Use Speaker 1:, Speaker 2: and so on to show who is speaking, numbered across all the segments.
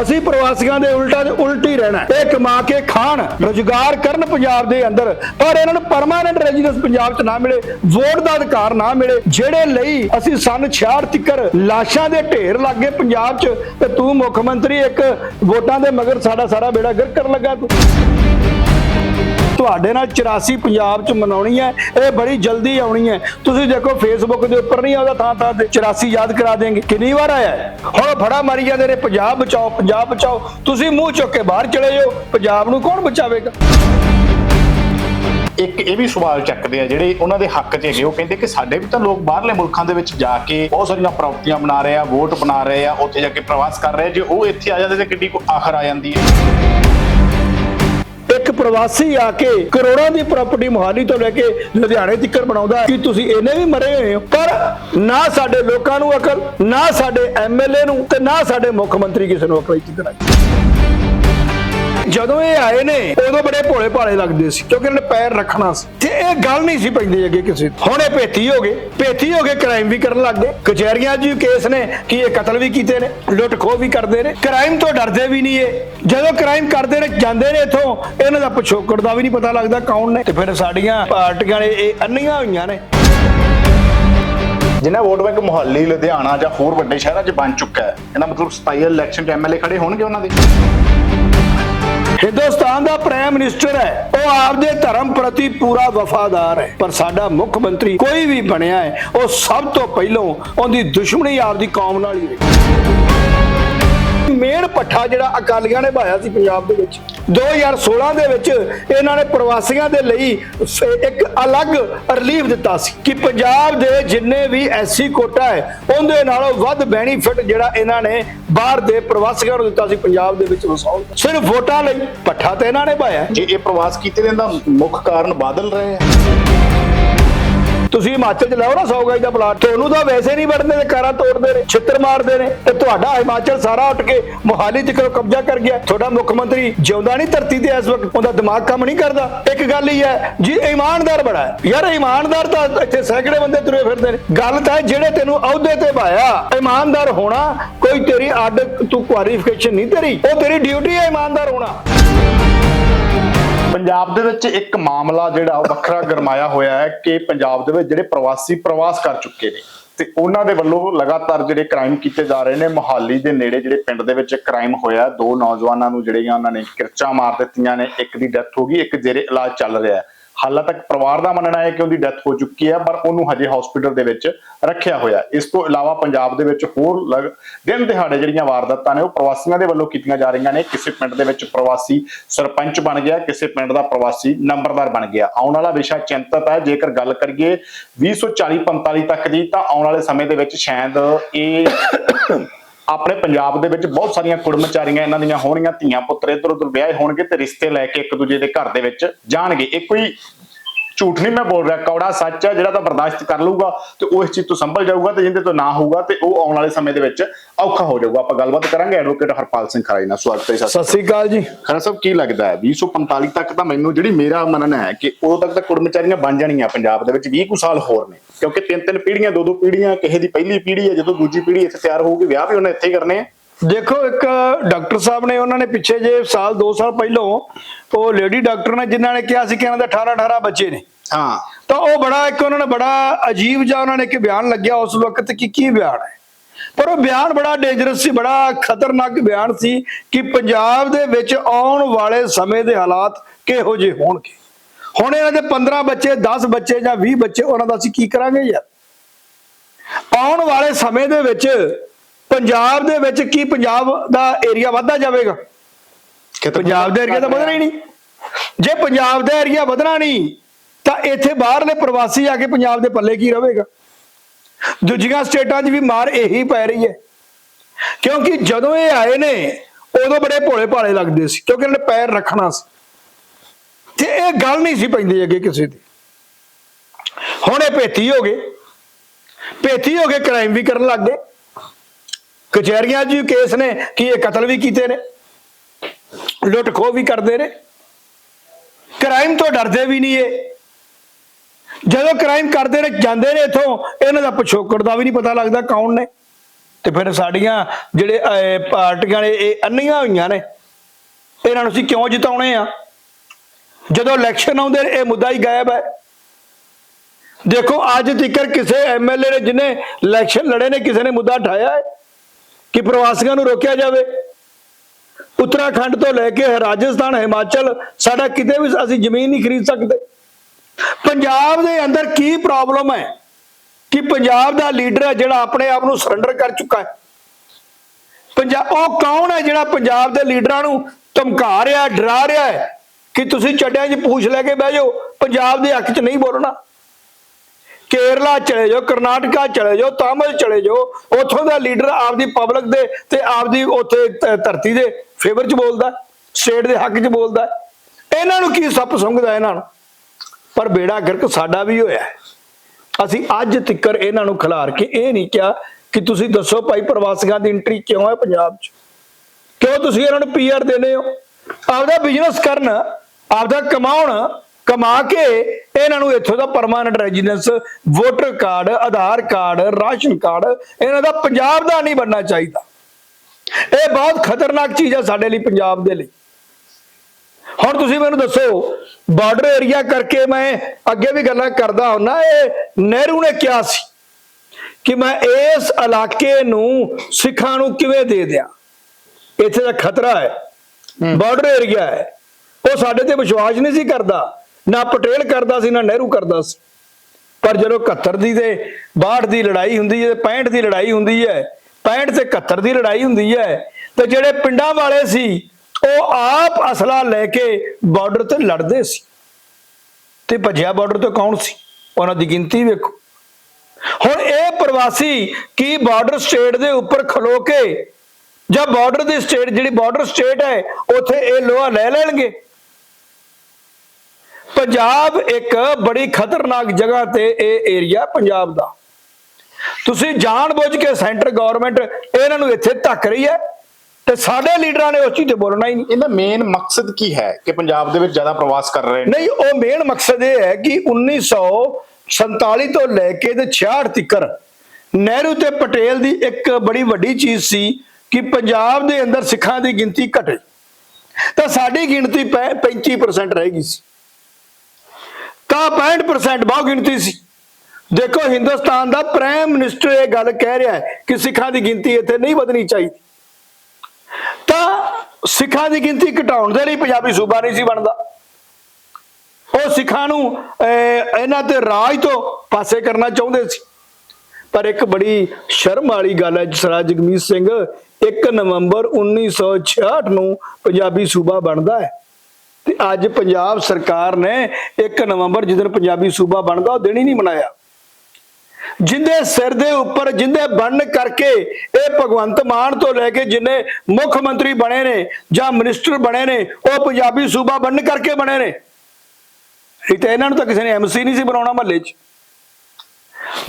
Speaker 1: ਅਸੀਂ ਪ੍ਰਵਾਸੀਆਂ ਦੇ ਉਲਟਾ ਤੇ ਰਹਿਣਾ ਇਹ ਕਮਾ ਕੇ ਖਾਣ, ਰੋਜ਼ਗਾਰ ਕਰਨ ਪੰਜਾਬ ਦੇ ਅੰਦਰ। ਪਰ ਇਹਨਾਂ ਨੂੰ ਪਰਮਾਨੈਂਟ ਰੈਜ਼ੀਡੈਂਸ ਪੰਜਾਬ 'ਚ ਨਾ ਮਿਲੇ ਵੋਟ ਦਾ ਅਧਿਕਾਰ ਨਾ ਮਿਲੇ, ਜਿਹੜੇ ਲਈ ਅਸੀਂ ਸਨ 66 ਤਿੱਕਰ ਲਾਸ਼ਾਂ ਦੇ ਢੇਰ ਲੱਗੇ ਪੰਜਾਬ 'ਚ, ਤੇ ਤੂੰ ਮੁੱਖ ਮੰਤਰੀ ਇੱਕ ਵੋਟਾਂ ਦੇ ਮਗਰ ਸਾਡਾ ਸਾਰਾ ਬੇੜਾ ਗਰ ਕਰਨ ਲੱਗਾ ਤੂੰ। ਤੁਹਾਡੇ ਨਾਲ 84 ਪੰਜਾਬ ਚ ਮਨਾਉਣੀ ਹੈ, ਇਹ ਬੜੀ ਜਲਦੀ ਆਉਣੀ ਹੈ। ਤੁਸੀਂ ਦੇਖੋ ਫੇਸਬੁੱਕ ਦੇ ਉੱਪਰ ਨਹੀਂ ਆਉਂਦਾ ਥਾਂ ਥਾਂ ਤੇ 84 ਯਾਦ ਕਰਾ ਦੇਂਗੇ ਕਿੰਨੀ ਵਾਰ ਆਇਆ ਹੁਣ ਫੜਾ ਮਾਰੀ ਜਾਂਦੇ ਨੇ, ਪੰਜਾਬ ਬਚਾਓ ਪੰਜਾਬ ਬਚਾਓ। ਤੁਸੀਂ ਮੂੰਹ ਚੁੱਕ ਕੇ ਬਾਹਰ ਚਲੇ ਜਾਓ, ਪੰਜਾਬ ਨੂੰ ਕੌਣ ਬਚਾਵੇਗਾ?
Speaker 2: ਇੱਕ ਇਹ ਵੀ ਸਵਾਲ ਚੱਕਦੇ ਆ, ਜਿਹੜੇ ਉਹਨਾਂ ਦੇ ਹੱਕ 'ਚ ਹੈਗੇ, ਉਹ ਕਹਿੰਦੇ ਕਿ ਸਾਡੇ ਵੀ ਤਾਂ ਲੋਕ ਬਾਹਰਲੇ ਮੁਲਕਾਂ ਦੇ ਵਿੱਚ ਜਾ ਕੇ ਬਹੁਤ ਸਾਰੀਆਂ ਪ੍ਰਾਪਰਟੀਆਂ ਬਣਾ ਰਹੇ ਆ, ਵੋਟ ਬਣਾ ਰਹੇ ਆ, ਉੱਥੇ ਜਾ ਕੇ ਪ੍ਰਵਾਸ ਕਰ ਰਹੇ ਆ। ਜੇ ਉਹ ਇੱਥੇ ਆ ਜਾਂਦੇ, ਤੇ ਕਿੱਡੀ ਕੋ ਆਖਰ ਆ ਜਾਂਦੀ ਹੈ।
Speaker 1: ਇੱਕ ਪ੍ਰਵਾਸੀ ਆ ਕੇ ਕਰੋੜਾਂ ਦੀ ਪ੍ਰਾਪਰਟੀ ਮੋਹਾਲੀ ਤੋਂ ਲੈ ਕੇ ਲੁਧਿਆਣੇ ਤੱਕ ਬਣਾਉਂਦਾ ਕਿ ਤੁਸੀਂ ਇਹਨੇ ਵੀ ਮਰੇ ਹੋਏ ਹੋ। ਪਰ ਨਾ ਸਾਡੇ ਲੋਕਾਂ ਨੂੰ ਅਕਲ, ਨਾ ਸਾਡੇ ਐਮਐਲਏ ਨੂੰ ਤੇ ਨਾ ਸਾਡੇ ਮੁੱਖ ਮੰਤਰੀ ਕਿਸੇ ਨੂੰ ਅਕਲ ਇੱਜ਼ਤ ਜਦੋਂ ਇਹ ਆਏ ਨੇ, ਉਦੋਂ ਬੜੇ ਭੋਲੇ ਭਾਲੇ ਲੱਗਦੇ ਸੀ, ਕਿਉਂਕਿ ਇਹਨਾਂ ਨੇ ਪੈਰ ਰੱਖਣਾ ਸੀ। ਤੇ ਇਹ ਗੱਲ ਨਹੀਂ ਸੀ ਪੈਂਦੀ ਅੱਗੇ ਕਿਸੇ ਹੁਣ ਇਹ ਭੇਤੀ ਹੋ ਗਏ। ਭੇਤੀ ਹੋ ਗਏ ਕ੍ਰਾਈਮ ਵੀ ਕਰਨ ਲੱਗ ਗਏ। ਕਚਹਿਰੀਆਂ 'ਚ ਕੇਸ ਨੇ ਕਿ ਇਹ ਕਤਲ ਵੀ ਕੀਤੇ ਨੇ ਲੁੱਟ ਖੋਹ ਵੀ ਕਰਦੇ ਨੇ। ਕ੍ਰਾਈਮ ਤੋਂ ਡਰਦੇ ਵੀ ਨਹੀਂ ਇਹ। ਜਦੋਂ ਕ੍ਰਾਈਮ ਕਰਦੇ ਨੇ, ਜਾਂਦੇ ਨੇ ਇਥੋਂ, ਇਹਨਾਂ ਦਾ ਪਿਛੋਕੜ ਦਾ ਵੀ ਨਹੀਂ ਪਤਾ ਲੱਗਦਾ ਕੌਣ ਨੇ। ਤੇ ਫਿਰ ਸਾਡੀਆਂ ਪਾਰਟੀਆਂ ਨੇ, ਇਹ ਅੰਨੀਆਂ ਹੋਈਆਂ ਨੇ।
Speaker 2: ਜਿਨ੍ਹਾਂ ਵੋਟ ਬੈਂਕ ਮੁਹੱਲੀ ਲੁਧਿਆਣਾ ਜਾਂ ਹੋਰ ਵੱਡੇ ਸ਼ਹਿਰਾਂ 'ਚ ਬਣ ਚੁੱਕਾ ਹੈ, ਇਹਦਾ ਮਤਲਬ 27 ਇਲੈਕਸ਼ਨ 'ਚ ਐਮਐਲਏ ਖੜੇ ਹੋਣਗੇ ਉਹਨਾਂ ਦੇ।
Speaker 1: ਹਿੰਦੁਸਤਾਨ ਦਾ ਪ੍ਰਾਈਮ ਮਿਨਿਸਟਰ ਹੈ, ਉਹ ਆਪਦੇ ਧਰਮ ਪ੍ਰਤੀ ਪੂਰਾ ਵਫਾਦਾਰ ਹੈ। ਪਰ ਸਾਡਾ ਮੁੱਖ ਮੰਤਰੀ ਕੋਈ ਵੀ ਬਣਿਆ ਹੈ, ਉਹ ਸਭ ਤੋਂ ਪਹਿਲਾਂ ਉਹਦੀ ਦੁਸ਼ਮਣੀ ਆਪਦੀ ਕੌਮ ਨਾਲ ਹੀ ਰਹੀ। ਮੇਨ ਪੱਠਾ ਜਿਹੜਾ ਅਕਾਲੀਆਂ ਨੇ ਭਾਇਆ ਸੀ ਪੰਜਾਬ ਦੇ ਵਿੱਚ। 2016 ਦੇ ਵਿੱਚ ਇਹਨਾਂ ਨੇ ਪ੍ਰਵਾਸੀਆਂ ਦੇ ਲਈ ਇੱਕ ਅਲੱਗ ਰਿਲੀਫ ਦਿੱਤਾ ਸੀ ਕਿ ਪੰਜਾਬ ਦੇ ਜਿੰਨੇ ਵੀ ਐਸਸੀ ਕੋਟਾ ਹੈ, ਉਹਦੇ ਨਾਲੋਂ ਵੱਧ ਬੈਨੀਫਿਟ ਜਿਹੜਾ ਇਹਨਾਂ ਨੇ ਬਾਹਰ ਦੇ ਪ੍ਰਵਾਸੀਆਂ ਨੂੰ ਦਿੱਤਾ ਸੀ ਪੰਜਾਬ ਦੇ ਵਿੱਚ ਵਸਾਉਣ ਦਾ। ਸਿਰਫ ਵੋਟਾਂ ਲਈ ਪੱਠਾ ਤੇ ਇਹਨਾਂ ਨੇ ਭਾਇਆ
Speaker 2: ਜੇ ਇਹ ਪ੍ਰਵਾਸ ਕੀਤੇ ਨੇ ਦਾ ਮੁੱਖ ਕਾਰਨ ਬਾਦਲ ਰਹੇ ਆ।
Speaker 1: ਤੁਸੀਂ ਹਿਮਾਚਲ ਚ ਲਓ ਨਾ 100 ਗਜ ਦਾ ਪਲਾਟ। ਤੁਹਾਨੂੰ ਤਾਂ ਵੈਸੇ ਨਹੀਂ ਵੜਦੇ ਤੇ ਕਾਰਾਂ ਤੋੜਦੇ ਨੇ, ਛਿੱਤਰ ਮਾਰਦੇ ਨੇ। ਤੇ ਤੁਹਾਡਾ ਹਿਮਾਚਲ ਸਾਰਾ ਉੱਠ ਕੇ ਮੋਹਾਲੀ ਤੱਕ ਕਬਜ਼ਾ ਕਰ ਗਿਆ। ਤੁਹਾਡਾ ਮੁੱਖ ਮੰਤਰੀ ਜਿਉਂਦਾ ਨਹੀਂ ਧਰਤੀ ਤੇ ਇਸ ਵਕਤ, ਉਹਦਾ ਦਿਮਾਗ ਕੰਮ ਨਹੀਂ ਕਰਦਾ। ਇੱਕ ਗੱਲ ਹੀ ਹੈ, ਜੀ ਇਮਾਨਦਾਰ ਬੜਾ ਹੈ। ਯਾਰ ਇਮਾਨਦਾਰ ਤਾਂ ਇੱਥੇ ਸੈਂਕੜੇ ਬੰਦੇ ਤੁਰੇ ਫਿਰਦੇ ਨੇ। ਗੱਲ ਤਾਂ ਜਿਹੜੇ ਤੈਨੂੰ ਅਹੁਦੇ ਤੇ ਭਾਇਆ ਇਮਾਨਦਾਰ ਹੋਣਾ, ਕੋਈ ਤੇਰੀ ਅੱਡ ਤੂੰ ਕੁਆਲੀਫਿਕੇਸ਼ਨ ਨਹੀਂ ਤੇਰੀ। ਉਹ ਤੇਰੀ ਡਿਊਟੀ ਹੈ ਇਮਾਨਦਾਰ ਹੋਣਾ।
Speaker 2: ਪੰਜਾਬ ਦੇ ਵਿੱਚ ਇੱਕ ਮਾਮਲਾ ਜਿਹੜਾ ਉਹ ਵੱਖਰਾ ਗਰਮਾਇਆ ਹੋਇਆ ਹੈ ਕਿ ਪੰਜਾਬ ਦੇ ਵਿੱਚ ਜਿਹੜੇ ਪ੍ਰਵਾਸੀ ਪ੍ਰਵਾਸ ਕਰ ਚੁੱਕੇ ਨੇ ਤੇ ਉਹਨਾਂ ਦੇ ਵੱਲੋਂ ਲਗਾਤਾਰ ਜਿਹੜੇ ਕ੍ਰਾਈਮ ਕੀਤੇ ਜਾ ਰਹੇ ਨੇ, ਮੁਹਾਲੀ ਦੇ ਨੇੜੇ ਜਿਹੜੇ ਪਿੰਡ ਦੇ ਵਿੱਚ ਕ੍ਰਾਈਮ ਹੋਇਆ ਦੋ ਨੌਜਵਾਨਾਂ ਨੂੰ ਜਿਹੜੀਆਂ ਉਹਨਾਂ ਨੇ ਕਿਰਚਾਂ ਮਾਰ ਦਿੱਤੀਆਂ ਨੇ, ਇੱਕ ਦੀ ਡੈਥ ਹੋ ਗਈ, ਇੱਕ ਜਿਹੜੇ ਇਲਾਜ ਚੱਲ ਰਿਹਾ ਹੈ। ਹਾਲਾਂ ਤੱਕ ਪਰਿਵਾਰ ਦਾ ਮੰਨਣਾ ਹੈ ਕਿ ਉਹਦੀ ਡੈਥ ਹੋ ਚੁੱਕੀ ਹੈ, ਪਰ ਉਹਨੂੰ ਹਜੇ ਹਸਪੀਟਲ ਦੇ ਵਿੱਚ ਰੱਖਿਆ ਹੋਇਆ ਇਸ ਤੋਂ ਇਲਾਵਾ ਪੰਜਾਬ ਦੇ ਵਿੱਚ ਹੋਰ ਲਗ- ਦਿਨ ਦਿਹਾੜੇ ਜਿਹੜੀਆਂ ਵਾਰਦਾਤਾਂ ਨੇ, ਉਹ ਪ੍ਰਵਾਸੀਆਂ ਦੇ ਵੱਲੋਂ ਕੀਤੀਆਂ ਜਾ ਰਹੀਆਂ ਨੇ। ਕਿਸੇ ਪਿੰਡ ਦੇ ਵਿੱਚ ਪ੍ਰਵਾਸੀ ਸਰਪੰਚ ਬਣ ਗਿਆ, ਕਿਸੇ ਪਿੰਡ ਦਾ ਪ੍ਰਵਾਸੀ ਨੰਬਰਦਾਰ ਬਣ ਗਿਆ। ਆਉਣ ਵਾਲਾ ਵਿਸ਼ਾ ਚਿੰਤਤ ਹੈ। ਜੇਕਰ ਗੱਲ ਕਰੀਏ 2040-45 ਤੱਕ ਦੀ, ਤਾਂ ਆਉਣ ਵਾਲੇ ਸਮੇਂ ਦੇ ਵਿੱਚ ਸ਼ਾਇਦ ਇਹ ਆਪਣੇ ਪੰਜਾਬ ਦੇ ਵਿੱਚ ਬਹੁਤ ਸਾਰੀਆਂ ਕੁੜਮਚਾਰੀਆਂ ਇਹਨਾਂ ਦੀਆਂ ਹੋਣਗੀਆਂ, ਧੀਆਂ ਪੁੱਤਰ ਇੱਧਰ ਉੱਧਰ ਵਿਆਹੇ ਹੋਣਗੇ ਤੇ ਰਿਸ਼ਤੇ ਲੈ ਕੇ ਇੱਕ ਦੂਜੇ ਦੇ ਘਰ ਦੇ ਵਿੱਚ ਜਾਣਗੇ। ਇਹ ਕੋਈ ਝੂਠ ਨਹੀਂ ਮੈਂ ਬੋਲ ਰਿਹਾ, ਕੌੜਾ ਸੱਚ ਹੈ ਜਿਹੜਾ ਤਾਂ ਬਰਦਾਸ਼ਤ ਕਰ ਲਊਗਾ ਤੇ ਉਹ ਇਸ ਚੀਜ਼ ਤੋਂ ਸੰਭਲ ਜਾਊਗਾ ਤੇ ਜਿੰਦੇ ਤੋਂ ਨਾ ਹੋਊਗਾ ਤੇ ਉਹ ਆਉਣ ਵਾਲੇ ਸਮੇਂ ਦੇ ਵਿੱਚ ਔਖਾ ਹੋ ਜਾਊਗਾ। ਆਪਾਂ ਗੱਲਬਾਤ ਕਰਾਂਗੇ। ਐਡਵੋਕੇਟ ਹਰਪਾਲ ਸਿੰਘ ਖਰਾਈ ਨਾਲ ਸਵਾਗਤ ਹੈ ਸਤਿ
Speaker 1: ਸਤਿ ਸ੍ਰੀ ਅਕਾਲ ਜੀ।
Speaker 2: ਖਰਾ ਸਾਹਿਬ, ਕੀ ਲੱਗਦਾ ਹੈ? 2045 ਤੱਕ ਤਾਂ ਮੈਨੂੰ ਜਿਹੜੀ ਮੇਰਾ ਮੰਨਣਾ ਹੈ ਕਿ ਉਦੋਂ ਤੱਕ ਤਾਂ ਕੁੜਮਚਾਰੀਆਂ ਬਣ ਜਾਣੀਆਂ ਪੰਜਾਬ ਦੇ ਵਿੱਚ 20 ਕੁ ਸਾਲ ਹੋਰ ਨੇ। ਕਿਉਂਕਿ ਤਿੰਨ ਤਿੰਨ ਪੀੜ੍ਹੀਆਂ ਦੋ ਦੋ ਪੀੜ੍ਹੀਆਂ ਕਿਸੇ ਦੀ ਪਹਿਲੀ ਪੀੜ੍ਹੀ ਹੈ ਜਦੋਂ ਦੂਜੀ ਪੀੜ੍ਹੀ ਇੱਥੇ ਤਿਆਰ ਹੋਊਗੀ ਵਿਆਹ ਵੀ ਉਹਨੇ ਇੱਥੇ ਹੀ ਕਰਨੇ ਆ।
Speaker 1: ਦੇਖੋ ਇੱਕ ਡਾਕਟਰ ਸਾਹਿਬ ਨੇ ਉਹਨਾਂ ਨੇ ਪਿੱਛੇ ਜੇ ਸਾਲ 2 ਸਾਲ ਪਹਿਲਾਂ ਉਹ ਲੇਡੀ ਡਾਕਟਰ ਨੇ ਜਿਨ੍ਹਾਂ ਨੇ ਕਿਹਾ ਸੀ ਕਿ ਇਹਨਾਂ ਦੇ 18 18 ਬੱਚੇ ਨੇ।
Speaker 2: ਹਾਂ।
Speaker 1: ਤਾਂ ਉਹ ਬੜਾ ਇੱਕ ਉਹਨਾਂ ਨੇ ਬੜਾ ਅਜੀਬ ਜਿਹਾ ਉਹਨਾਂ ਨੇ ਇੱਕ ਬਿਆਨ ਲੱਗਿਆ ਉਸ ਵਕਤ ਕਿ ਕੀ ਬਿਆਨ ਹੈ। ਪਰ ਉਹ ਬਿਆਨ ਬੜਾ ਡੇਂਜਰਸ ਸੀ ਬੜਾ ਖਤਰਨਾਕ ਬਿਆਨ ਸੀ ਕਿ ਪੰਜਾਬ ਦੇ ਵਿੱਚ ਆਉਣ ਵਾਲੇ ਸਮੇਂ ਦੇ ਹਾਲਾਤ ਕਿਹੋ ਜਿਹੇ ਹੋਣਗੇ। ਹੁਣ ਇਹਨਾਂ ਦੇ 15 ਬੱਚੇ 10 ਬੱਚੇ ਜਾਂ 20 ਬੱਚੇ ਉਹਨਾਂ ਦਾ ਅਸੀਂ ਕੀ ਕਰਾਂਗੇ ਯਾਰ? ਆਉਣ ਵਾਲੇ ਸਮੇਂ ਦੇ ਵਿੱਚ ਪੰਜਾਬ ਦੇ ਵਿੱਚ ਕੀ ਪੰਜਾਬ ਦਾ ਏਰੀਆ ਵਧਦਾ ਜਾਵੇਗਾ? ਪੰਜਾਬ ਦਾ ਏਰੀਆ ਤਾਂ ਵਧਣਾ ਹੀ ਨਹੀਂ। ਜੇ ਪੰਜਾਬ ਦਾ ਏਰੀਆ ਵਧਣਾ ਨਹੀਂ ਤਾਂ ਇੱਥੇ ਬਾਹਰਲੇ ਪ੍ਰਵਾਸੀ ਆ ਕੇ ਪੰਜਾਬ ਦੇ ਪੱਲੇ ਕੀ ਰਵੇਗਾ ਦੂਜੀਆਂ ਸਟੇਟਾਂ 'ਚ ਵੀ ਮਾਰ ਇਹੀ ਪੈ ਰਹੀ ਹੈ। ਕਿਉਂਕਿ ਜਦੋਂ ਇਹ ਆਏ ਨੇ ਉਦੋਂ ਬੜੇ ਭੋਲੇ ਭਾਲੇ ਲੱਗਦੇ ਸੀ ਕਿਉਂਕਿ ਇਹਨਾਂ ਨੇ ਪੈਰ ਰੱਖਣਾ ਸੀ। ਤੇ ਇਹ ਗੱਲ ਨਹੀਂ ਸੀ ਪੈਂਦੀ ਅੱਗੇ ਕਿਸੇ ਦੀ। ਹੁਣ ਇਹ ਭੇਤੀ ਹੋ ਗਏ। ਭੇਤੀ ਹੋ ਕੇ ਕ੍ਰਾਈਮ ਵੀ ਕਰਨ ਲੱਗ ਗਏ। ਕਚਹਿਰੀਆਂ 'ਚ ਵੀ ਕੇਸ ਨੇ ਕਿ ਇਹ ਕਤਲ ਵੀ ਕੀਤੇ ਨੇ। ਲੁੱਟ ਖੋਹ ਵੀ ਕਰਦੇ ਨੇ। ਕ੍ਰਾਈਮ ਤੋਂ ਡਰਦੇ ਵੀ ਨਹੀਂ ਇਹ। ਜਦੋਂ ਕ੍ਰਾਈਮ ਕਰਦੇ ਨੇ, ਜਾਂਦੇ ਨੇ ਇਥੋਂ, ਇਹਨਾਂ ਦਾ ਪਿਛੋਕੜ ਦਾ ਵੀ ਨਹੀਂ ਪਤਾ ਲੱਗਦਾ ਕੌਣ ਨੇ। ਤੇ ਫਿਰ ਸਾਡੀਆਂ ਜਿਹੜੇ ਪਾਰਟੀਆਂ ਨੇ, ਇਹ ਅੰਨੀਆਂ ਹੋਈਆਂ ਨੇ। ਇਹਨਾਂ ਨੂੰ ਅਸੀਂ ਕਿਉਂ ਜਿਤਾਉਣੇ ਆ? ਜਦੋਂ ਇਲੈਕਸ਼ਨ ਆਉਂਦੇ ਇਹ ਮੁੱਦਾ ਹੀ ਗਾਇਬ ਹੈ। ਦੇਖੋ, ਅੱਜ ਤੱਕ ਕਿਸੇ ਐਮਐਲਏ ਨੇ, ਜਿਹਨੇ ਇਲੈਕਸ਼ਨ ਲੜੇ ਨੇ, ਕਿਸੇ ਨੇ ਮੁੱਦਾ ਉਠਾਇਆ ਹੈ ਕਿ ਪ੍ਰਵਾਸੀਆਂ ਨੂੰ ਰੋਕਿਆ ਜਾਵੇ। ਉੱਤਰਾਖੰਡ ਤੋਂ ਲੈ ਕੇ ਰਾਜਸਥਾਨ, ਹਿਮਾਚਲ, ਸਾਡਾ ਕਿਤੇ ਵੀ ਅਸੀਂ ਜ਼ਮੀਨ ਨਹੀਂ ਖਰੀਦ ਸਕਦੇ। ਪੰਜਾਬ ਦੇ ਅੰਦਰ ਕੀ ਪ੍ਰੋਬਲਮ ਹੈ ਕਿ ਪੰਜਾਬ ਦਾ ਲੀਡਰ ਹੈ ਜਿਹੜਾ ਆਪਣੇ ਆਪ ਨੂੰ ਸਰੈਂਡਰ ਕਰ ਚੁੱਕਾ ਹੈ। ਪੰਜਾਬ ਉਹ ਕੌਣ ਹੈ ਜਿਹੜਾ ਪੰਜਾਬ ਦੇ ਲੀਡਰਾਂ ਨੂੰ ਧਮਕਾ ਰਿਹਾ ਡਰਾ ਰਿਹਾ ਹੈ? ਕਿ ਤੁਸੀਂ ਚੱਡਿਆਂ 'ਚ ਪੂਛ ਲੈ ਕੇ ਬਹਿ ਜਾਓ, ਪੰਜਾਬ ਦੇ ਹੱਕ 'ਚ ਨਹੀਂ ਬੋਲਣਾ। ਕੇਰਲਾ ਚਲੇ ਜਾਓ, ਕਰਨਾਟਕਾ ਚਲੇ ਜਾਓ, ਤਾਮਿਲ ਚਲੇ ਜਾਓ, ਉੱਥੋਂ ਦਾ ਲੀਡਰ ਆਪਦੀ ਪਬਲਿਕ ਦੇ ਤੇ ਆਪਦੀ ਉੱਥੇ ਧਰਤੀ ਦੇ ਫੇਵਰ 'ਚ ਬੋਲਦਾ, ਸਟੇਟ ਦੇ ਹੱਕ 'ਚ ਬੋਲਦਾ। ਇਹਨਾਂ ਨੂੰ ਕੀ ਸੱਪ ਸੁੰਘਦਾ ਇਹਨਾਂ ਨੂੰ? ਪਰ ਬੇੜਾ ਗਰਕ ਸਾਡਾ ਵੀ ਹੋਇਆ ਅਸੀਂ ਅੱਜ ਤਿੱਕਰ ਇਹਨਾਂ ਨੂੰ ਖਿਲਾਰ ਕੇ ਇਹ ਨਹੀਂ ਕਿਹਾ ਕਿ ਤੁਸੀਂ ਦੱਸੋ ਭਾਈ ਪ੍ਰਵਾਸੀਆਂ ਦੀ ਐਂਟਰੀ ਕਿਉਂ ਹੈ ਪੰਜਾਬ 'ਚ? ਕਿਉਂ ਤੁਸੀਂ ਇਹਨਾਂ ਨੂੰ ਪੀਆਰ ਦੇਨੇ ਹੋ? ਆਪਦਾ ਬਿਜ਼ਨਸ ਕਰਨ ਆਪਦਾ ਕਮਾਉਣ ਕਮਾ ਕੇ ਇਹਨਾਂ ਨੂੰ ਇੱਥੋਂ ਦਾ permanent residence voter card Aadhaar card ration card ਇਹਨਾਂ ਦਾ ਪੰਜਾਬ ਦਾ ਨਹੀਂ ਬਣਨਾ ਚਾਹੀਦਾ। ਇਹ ਬਹੁਤ ਖਤਰਨਾਕ ਚੀਜ਼ ਹੈ ਸਾਡੇ ਲਈ ਪੰਜਾਬ ਦੇ ਲਈ। ਹੁਣ ਤੁਸੀਂ ਮੈਨੂੰ ਦੱਸੋ ਬਾਰਡਰ ਏਰੀਆ ਕਰਕੇ ਮੈਂ ਅੱਗੇ ਵੀ ਗੱਲਾਂ ਕਰਦਾ ਹੁੰਨਾ ਇਹ ਨਹਿਰੂ ਨੇ ਕਿਹਾ ਸੀ ਕਿ ਮੈਂ ਇਸ ਇਲਾਕੇ ਨੂੰ ਸਿੱਖਾਂ ਨੂੰ ਕਿਵੇਂ ਦੇ ਦਿਆਂ? ਇੱਥੇ ਦਾ ਖਤਰਾ ਹੈ ਬਾਰਡਰ ਏਰੀਆ ਹੈ। ਉਹ ਸਾਡੇ ਤੇ ਵਿਸ਼ਵਾਸ ਨਹੀਂ ਸੀ ਕਰਦਾ। ਨਾ ਪਟੇਲ ਕਰਦਾ ਸੀ, ਨਾ ਨਹਿਰੂ ਕਰਦਾ ਸੀ। ਪਰ ਜਦੋਂ 71 ਦੀ ਤੇ 62 ਦੀ ਲੜਾਈ ਹੁੰਦੀ ਹੈ 65 ਦੀ ਲੜਾਈ ਹੁੰਦੀ ਹੈ 65 ਤੇ 71 ਦੀ ਲੜਾਈ ਹੁੰਦੀ ਹੈ, ਤੇ ਜਿਹੜੇ ਪਿੰਡਾਂ ਵਾਲੇ ਸੀ, ਉਹ ਆਪ ਅਸਲਾ ਲੈ ਕੇ ਬਾਰਡਰ ਤੇ ਲੜਦੇ ਸੀ। ਤੇ ਭੱਜਿਆ ਬਾਰਡਰ ਤੋਂ ਕੌਣ ਸੀ? ਉਹਨਾਂ ਦੀ ਗਿਣਤੀ ਵੇਖੋ। ਹੁਣ ਇਹ ਪ੍ਰਵਾਸੀ ਕੀ ਬਾਰਡਰ ਸਟੇਟ ਦੇ ਉੱਪਰ ਖਲੋ ਕੇ ਜਾਂ ਬਾਰਡਰ ਦੀ ਸਟੇਟ ਜਿਹੜੀ ਬਾਰਡਰ ਸਟੇਟ ਹੈ, ਉੱਥੇ ਇਹ ਲੋਹਾ ਲੈ ਲੈਣਗੇ? ਪੰਜਾਬ ਇੱਕ ਬੜੀ ਖਤਰਨਾਕ ਜਗ੍ਹਾ ਤੇ ਇਹ ਏਰੀਆ ਪੰਜਾਬ ਦਾ। ਤੁਸੀਂ ਜਾਣਬੁੱਝ ਕੇ ਸੈਂਟਰ ਗਵਰਨਮੈਂਟ ਇਹਨਾਂ ਨੂੰ ਇੱਥੇ ਧੱਕ ਰਹੀ ਹੈ ਤੇ ਸਾਡੇ ਲੀਡਰਾਂ ਨੇ ਉਸ ਚੀਜ਼ ਤੇ ਬੋਲਣਾ ਹੀ ਨਹੀਂ।
Speaker 2: ਇਹਦਾ ਮੇਨ ਮਕਸਦ ਕੀ ਹੈ ਕਿ ਪੰਜਾਬ ਦੇ ਵਿੱਚ ਜ਼ਿਆਦਾ ਪ੍ਰਵਾਸ ਕਰ ਰਹੇ ਨੇ?
Speaker 1: ਨਹੀਂ ਉਹ ਮੇਨ ਮਕਸਦ ਇਹ ਹੈ ਕਿ 1947 ਤੋਂ ਲੈ ਕੇ ਤੇ 66 ਤੱਕ ਨਹਿਰੂ ਤੇ ਪਟੇਲ ਦੀ ਇੱਕ ਬੜੀ ਵੱਡੀ ਚੀਜ਼ ਸੀ ਕਿ ਪੰਜਾਬ ਦੇ ਅੰਦਰ ਸਿੱਖਾਂ ਦੀ ਗਿਣਤੀ ਘਟੇ। ਤਾਂ ਸਾਡੀ ਗਿਣਤੀ ਪੈ- 35% ਰਹਿ ਗਈ ਸੀ। ਤਾਂ 65% ਬਹੁਤ ਗਿਣਤੀ ਸੀ। ਦੇਖੋ ਹਿੰਦੁਸਤਾਨ ਦਾ ਪ੍ਰਾਈਮ ਮਿਨਿਸਟਰ ਇਹ ਗੱਲ ਕਹਿ ਰਿਹਾ ਹੈ ਕਿ ਸਿੱਖਾਂ ਦੀ ਗਿਣਤੀ ਇੱਥੇ ਨਹੀਂ ਵਧਣੀ ਚਾਹੀਦੀ। ਤਾਂ ਸਿੱਖਾਂ ਦੀ ਗਿਣਤੀ ਘਟਾਉਣ ਦੇ ਲਈ ਪੰਜਾਬੀ ਸੂਬਾ ਨਹੀਂ ਸੀ ਬਣਦਾ। ਉਹ ਸਿੱਖਾਂ ਨੂੰ ਅਹ, ਇਹਨਾਂ ਤੇ ਰਾਜ ਤੋਂ ਪਾਸੇ ਕਰਨਾ ਚਾਹੁੰਦੇ ਸੀ। ਪਰ ਇੱਕ ਬੜੀ ਸ਼ਰਮ ਵਾਲੀ ਗੱਲ ਹੈ ਜਸਰਾਜ ਜਗਮੀਤ ਸਿੰਘ 1 ਨਵੰਬਰ 1966 ਨੂੰ ਪੰਜਾਬੀ ਸੂਬਾ ਬਣਦਾ ਹੈ। ਤੇ ਅੱਜ ਪੰਜਾਬ ਸਰਕਾਰ ਨੇ 1 ਨਵੰਬਰ ਜਿਸ ਦਿਨ ਪੰਜਾਬੀ ਸੂਬਾ ਬਣਦਾ, ਉਹ ਦਿਨ ਹੀ ਨਹੀਂ ਮਨਾਇਆ। ਜਿੰਦੇ ਸਿਰ ਦੇ ਉੱਪਰ, ਜਿੰਦੇ ਬਣਨ ਕਰਕੇ ਇਹ ਭਗਵੰਤ ਮਾਨ ਤੋਂ ਲੈ ਕੇ ਜਿੰਨੇ ਮੁੱਖ ਮੰਤਰੀ ਬਣੇ ਨੇ ਜਾਂ ਮਿਨਿਸਟਰ ਬਣੇ ਨੇ, ਉਹ ਪੰਜਾਬੀ ਸੂਬਾ ਬਣਨ ਕਰਕੇ ਬਣੇ ਨੇ। ਨਹੀਂ ਤਾਂ ਇਹਨਾਂ ਨੂੰ ਤਾਂ ਕਿਸੇ ਨੇ ਐਮਸੀ ਨਹੀਂ ਸੀ ਬਣਾਉਣਾ ਮਹੱਲੇ 'ਚ।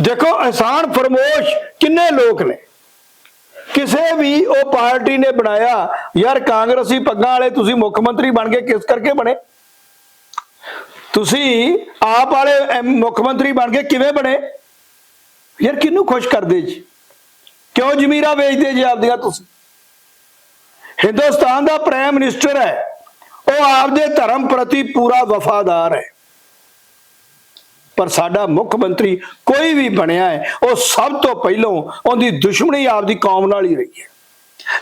Speaker 1: ਦੇਖੋ, ਅਹਿਸਾਨ ਫਰਮੋਸ਼ ਕਿੰਨੇ ਲੋਕ ਨੇ। ਕਿਸੇ ਵੀ ਉਹ ਪਾਰਟੀ ਨੇ ਬਣਾਇਆ, ਯਾਰ ਕਾਂਗਰਸੀ ਪੱਗਾਂ ਵਾਲੇ ਤੁਸੀਂ ਮੁੱਖ ਮੰਤਰੀ ਬਣ ਕੇ ਕਿਸ ਕਰਕੇ ਬਣੇ? ਤੁਸੀਂ ਆਪ ਵਾਲੇ ਐਮ- ਮੁੱਖ ਮੰਤਰੀ ਬਣ ਕੇ ਕਿਵੇਂ ਬਣੇ? ਯਾਰ ਕਿਹਨੂੰ ਖੁਸ਼ ਕਰਦੇ ਜੀ? ਕਿਉਂ ਜ਼ਮੀਰਾ ਵੇਚਦੇ ਜੀ ਆਪਦੀਆਂ ਤੁਸੀਂ? ਹਿੰਦੁਸਤਾਨ ਦਾ ਪ੍ਰਾਈਮ ਮਿਨਿਸਟਰ ਹੈ, ਉਹ ਆਪਦੇ ਧਰਮ ਪ੍ਰਤੀ ਪੂਰਾ ਵਫਾਦਾਰ ਹੈ। ਪਰ ਸਾਡਾ ਮੁੱਖ ਮੰਤਰੀ ਕੋਈ ਵੀ ਬਣਿਆ ਹੈ, ਉਹ ਸਭ ਤੋਂ ਪਹਿਲਾਂ ਉਹਦੀ ਦੁਸ਼ਮਣੀ ਆਪਦੀ ਕੌਮ ਨਾਲ ਹੀ ਰਹੀ ਹੈ।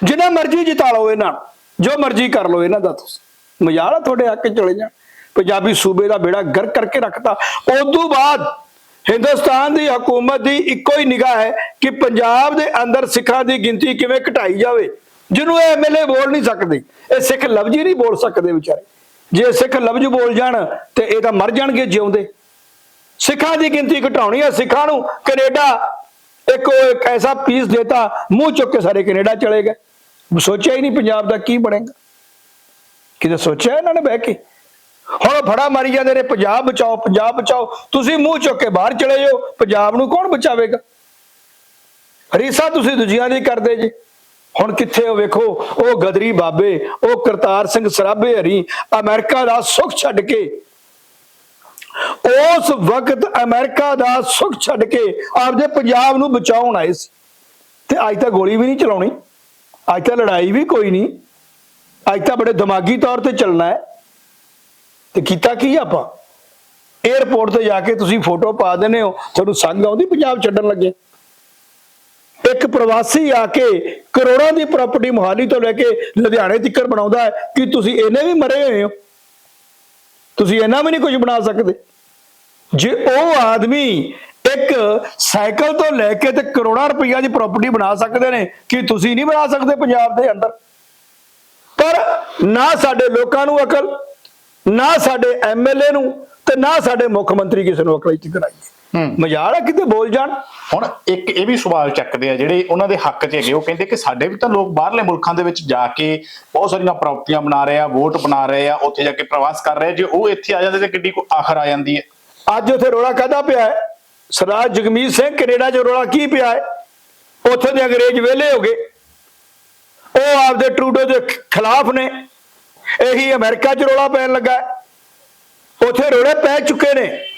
Speaker 1: ਜਿੰਨਾ ਮਰਜ਼ੀ ਜਿਤਾ ਲਓ ਇਹਨਾਂ ਨੂੰ, ਜੋ ਮਰਜ਼ੀ ਕਰ ਲਓ ਇਹਨਾਂ ਦਾ ਤੁਸੀਂ। ਮਜ਼ਾਲ ਤੁਹਾਡੇ ਹੱਕ ਚਲੇ ਜਾਣ। ਪੰਜਾਬੀ ਸੂਬੇ ਦਾ ਬੇੜਾ ਗਰ ਕਰਕੇ ਰੱਖਤਾ। ਉਦੋਂ ਬਾਅਦ ਹਿੰਦੁਸਤਾਨ ਦੀ ਹਕੂਮਤ ਦੀ ਇੱਕੋ ਹੀ ਨਿਗਾਹ ਹੈ ਕਿ ਪੰਜਾਬ ਦੇ ਅੰਦਰ ਸਿੱਖਾਂ ਦੀ ਗਿਣਤੀ ਕਿਵੇਂ ਘਟਾਈ ਜਾਵੇ, ਜਿਹਨੂੰ ਇਹ ਐਮਐਲਏ ਬੋਲ ਨਹੀਂ ਸਕਦੇ। ਇਹ ਸਿੱਖ ਲਫ਼ਜ਼ ਹੀ ਨਹੀਂ ਬੋਲ ਸਕਦੇ ਵਿਚਾਰੇ। ਜੇ ਸਿੱਖ ਲਫ਼ਜ਼ ਬੋਲ ਜਾਣ ਤੇ ਇਹ ਤਾਂ ਮਰ ਜਾਣਗੇ ਜਿਉਂਦੇ। ਸਿੱਖਾਂ ਦੀ ਗਿਣਤੀ ਘਟਾਉਣੀ ਹੈ। ਸਿੱਖਾਂ ਨੂੰ ਕੈਨੇਡਾ ਇੱਕ ਇੱਕ ਐਸਾ ਪੀਸ ਦੇਤਾ, ਮੂੰਹ ਚੁੱਕ ਕੇ ਸਾਰੇ ਕੈਨੇਡਾ ਚਲੇ ਗਏ। ਸੋਚਿਆ ਹੀ ਨਹੀਂ ਪੰਜਾਬ ਦਾ ਕੀ ਬਣੇਗਾ। ਕਿਤੇ ਸੋਚਿਆ ਇਹਨਾਂ ਨੇ ਬਹਿ ਕੇ? ਹੁਣ ਫੜਾ ਮਾਰੀ ਜਾਂਦੇ ਨੇ, ਪੰਜਾਬ ਬਚਾਓ ਪੰਜਾਬ ਬਚਾਓ। ਤੁਸੀਂ ਮੂੰਹ ਚੁੱਕ ਕੇ ਬਾਹਰ ਚਲੇ ਜਾਓ, ਪੰਜਾਬ ਨੂੰ ਕੌਣ ਬਚਾਵੇਗਾ? ਰੀਸਾ ਤੁਸੀਂ ਦੂਜਿਆਂ ਦੀ ਕਰਦੇ ਜੀ। ਹੁਣ ਕਿੱਥੇ ਉਹ ਵੇਖੋ, ਉਹ ਗਦਰੀ ਬਾਬੇ, ਉਹ ਕਰਤਾਰ ਸਿੰਘ ਸਰਾਭੇ ਹਰੀ, ਅਮਰੀਕਾ ਦਾ ਸੁੱਖ ਛੱਡ ਕੇ ਉਸ ਵਕਤ ਅਮਰੀਕਾ ਦਾ ਸੁੱਖ ਛੱਡ ਕੇ ਆਪਦੇ ਪੰਜਾਬ ਨੂੰ ਬਚਾਉਣ ਆਏ ਸੀ। ਤੇ ਅੱਜ ਤਾਂ ਗੋਲੀ ਵੀ ਨਹੀਂ ਚਲਾਉਣੀ। ਅੱਜ ਤਾਂ ਲੜਾਈ ਵੀ ਕੋਈ ਨਹੀਂ। ਅੱਜ ਤਾਂ ਬੜੇ ਦਿਮਾਗੀ ਤੌਰ ਤੇ ਚੱਲਣਾ ਹੈ। ਤੇ ਕੀਤਾ ਕੀ ਆਪਾਂ? 에어ਪੋਰਟ ਤੇ ਜਾ ਕੇ ਤੁਸੀਂ ਫੋਟੋ ਪਾ ਦਿੰਦੇ ਹੋ। ਤੁਹਾਨੂੰ ਸੰਗ ਆਉਂਦੀ ਪੰਜਾਬ ਛੱਡਣ ਲੱਗੇ। ਇੱਕ ਪ੍ਰਵਾਸੀ ਆ ਕੇ ਕਰੋੜਾਂ ਦੀ ਪ੍ਰਾਪਰਟੀ ਮੁਹਾਲੀ ਤੋਂ ਲੈ ਕੇ ਲੁਧਿਆਣੇ ਤੱਕ ਬਣਾਉਂਦਾ ਹੈ ਕਿ ਤੁਸੀਂ ਇਹਨੇ ਵੀ ਮਰੇ ਹੋਏ ਹੋ। ਤੁਸੀਂ ਇਹਨਾਂ ਵੀ ਨਹੀਂ ਕੁਝ ਬਣਾ ਸਕਦੇ। ਜੇ ਉਹ ਆਦਮੀ ਇੱਕ ਸਾਈਕਲ ਤੋਂ ਲੈ ਕੇ ਤੇ ਕਰੋੜਾਂ ਰੁਪਈਆ ਦੀ ਪ੍ਰਾਪਰਟੀ ਬਣਾ ਸਕਦੇ ਨੇ, ਕਿ ਤੁਸੀਂ ਨਹੀਂ ਬਣਾ ਸਕਦੇ ਪੰਜਾਬ ਦੇ ਅੰਦਰ? ਪਰ ਨਾ ਸਾਡੇ ਲੋਕਾਂ ਨੂੰ ਅਕਲ, ਨਾ ਸਾਡੇ ਐਮਐਲਏ ਨੂੰ ਤੇ ਨਾ ਸਾਡੇ ਮੁੱਖ ਮੰਤਰੀ ਕਿਸੇ ਨੂੰ ਅਕਲ ਚ ਕਰਾਈ ਮਜ਼ਾਲ ਹੈ ਕਿਤੇ ਬੋਲ ਜਾਣ।
Speaker 2: ਹੁਣ ਇੱਕ ਇਹ ਵੀ ਸਵਾਲ ਚੱਕਦੇ ਆ ਜਿਹੜੇ ਉਹਨਾਂ ਦੇ ਹੱਕ 'ਚ ਹੈਗੇ। ਉਹ ਕਹਿੰਦੇ ਕਿ ਸਾਡੇ ਵੀ ਤਾਂ ਲੋਕ ਬਾਹਰਲੇ ਮੁਲਕਾਂ ਦੇ ਵਿੱਚ ਜਾ ਕੇ ਬਹੁਤ ਸਾਰੀਆਂ ਪ੍ਰਾਪਰਟੀਆਂ ਬਣਾ ਰਹੇ ਆ ਵੋਟ ਬਣਾ ਰਹੇ ਆ ਉੱਥੇ ਜਾ ਕੇ ਪ੍ਰਵਾਸ ਕਰ ਰਹੇ ਆ। ਜੇ ਉਹ ਇੱਥੇ ਆ ਜਾਂਦੇ ਤੇ ਕਿੱਡੀ ਕੋ ਆਖਰ ਆ ਜਾਂਦੀ ਹੈ।
Speaker 1: ਅੱਜ ਉਥੇ ਰੋਲਾ ਕਾਹਦਾ ਪਿਆ ਹੈ? ਸਰਦਾਰ ਜਗਮੀਤ ਸਿੰਘ ਕੈਨੇਡਾ 'ਚ ਰੋਲਾ ਕੀ ਪਿਆ ਹੈ? ਉੱਥੇ ਦੇ ਅੰਗਰੇਜ਼ ਵਿਹਲੇ ਹੋ ਗਏ। ਉਹ ਆਪਦੇ ਟਰੂਡੋ ਦੇ ਖਿਲਾਫ ਨੇ। ਇਹੀ ਅਮਰੀਕਾ 'ਚ ਰੋਲਾ ਪੈਣ ਲੱਗਾ। ਉੱਥੇ ਰੋਲੇ ਪੈ ਚੁੱਕੇ ਨੇ।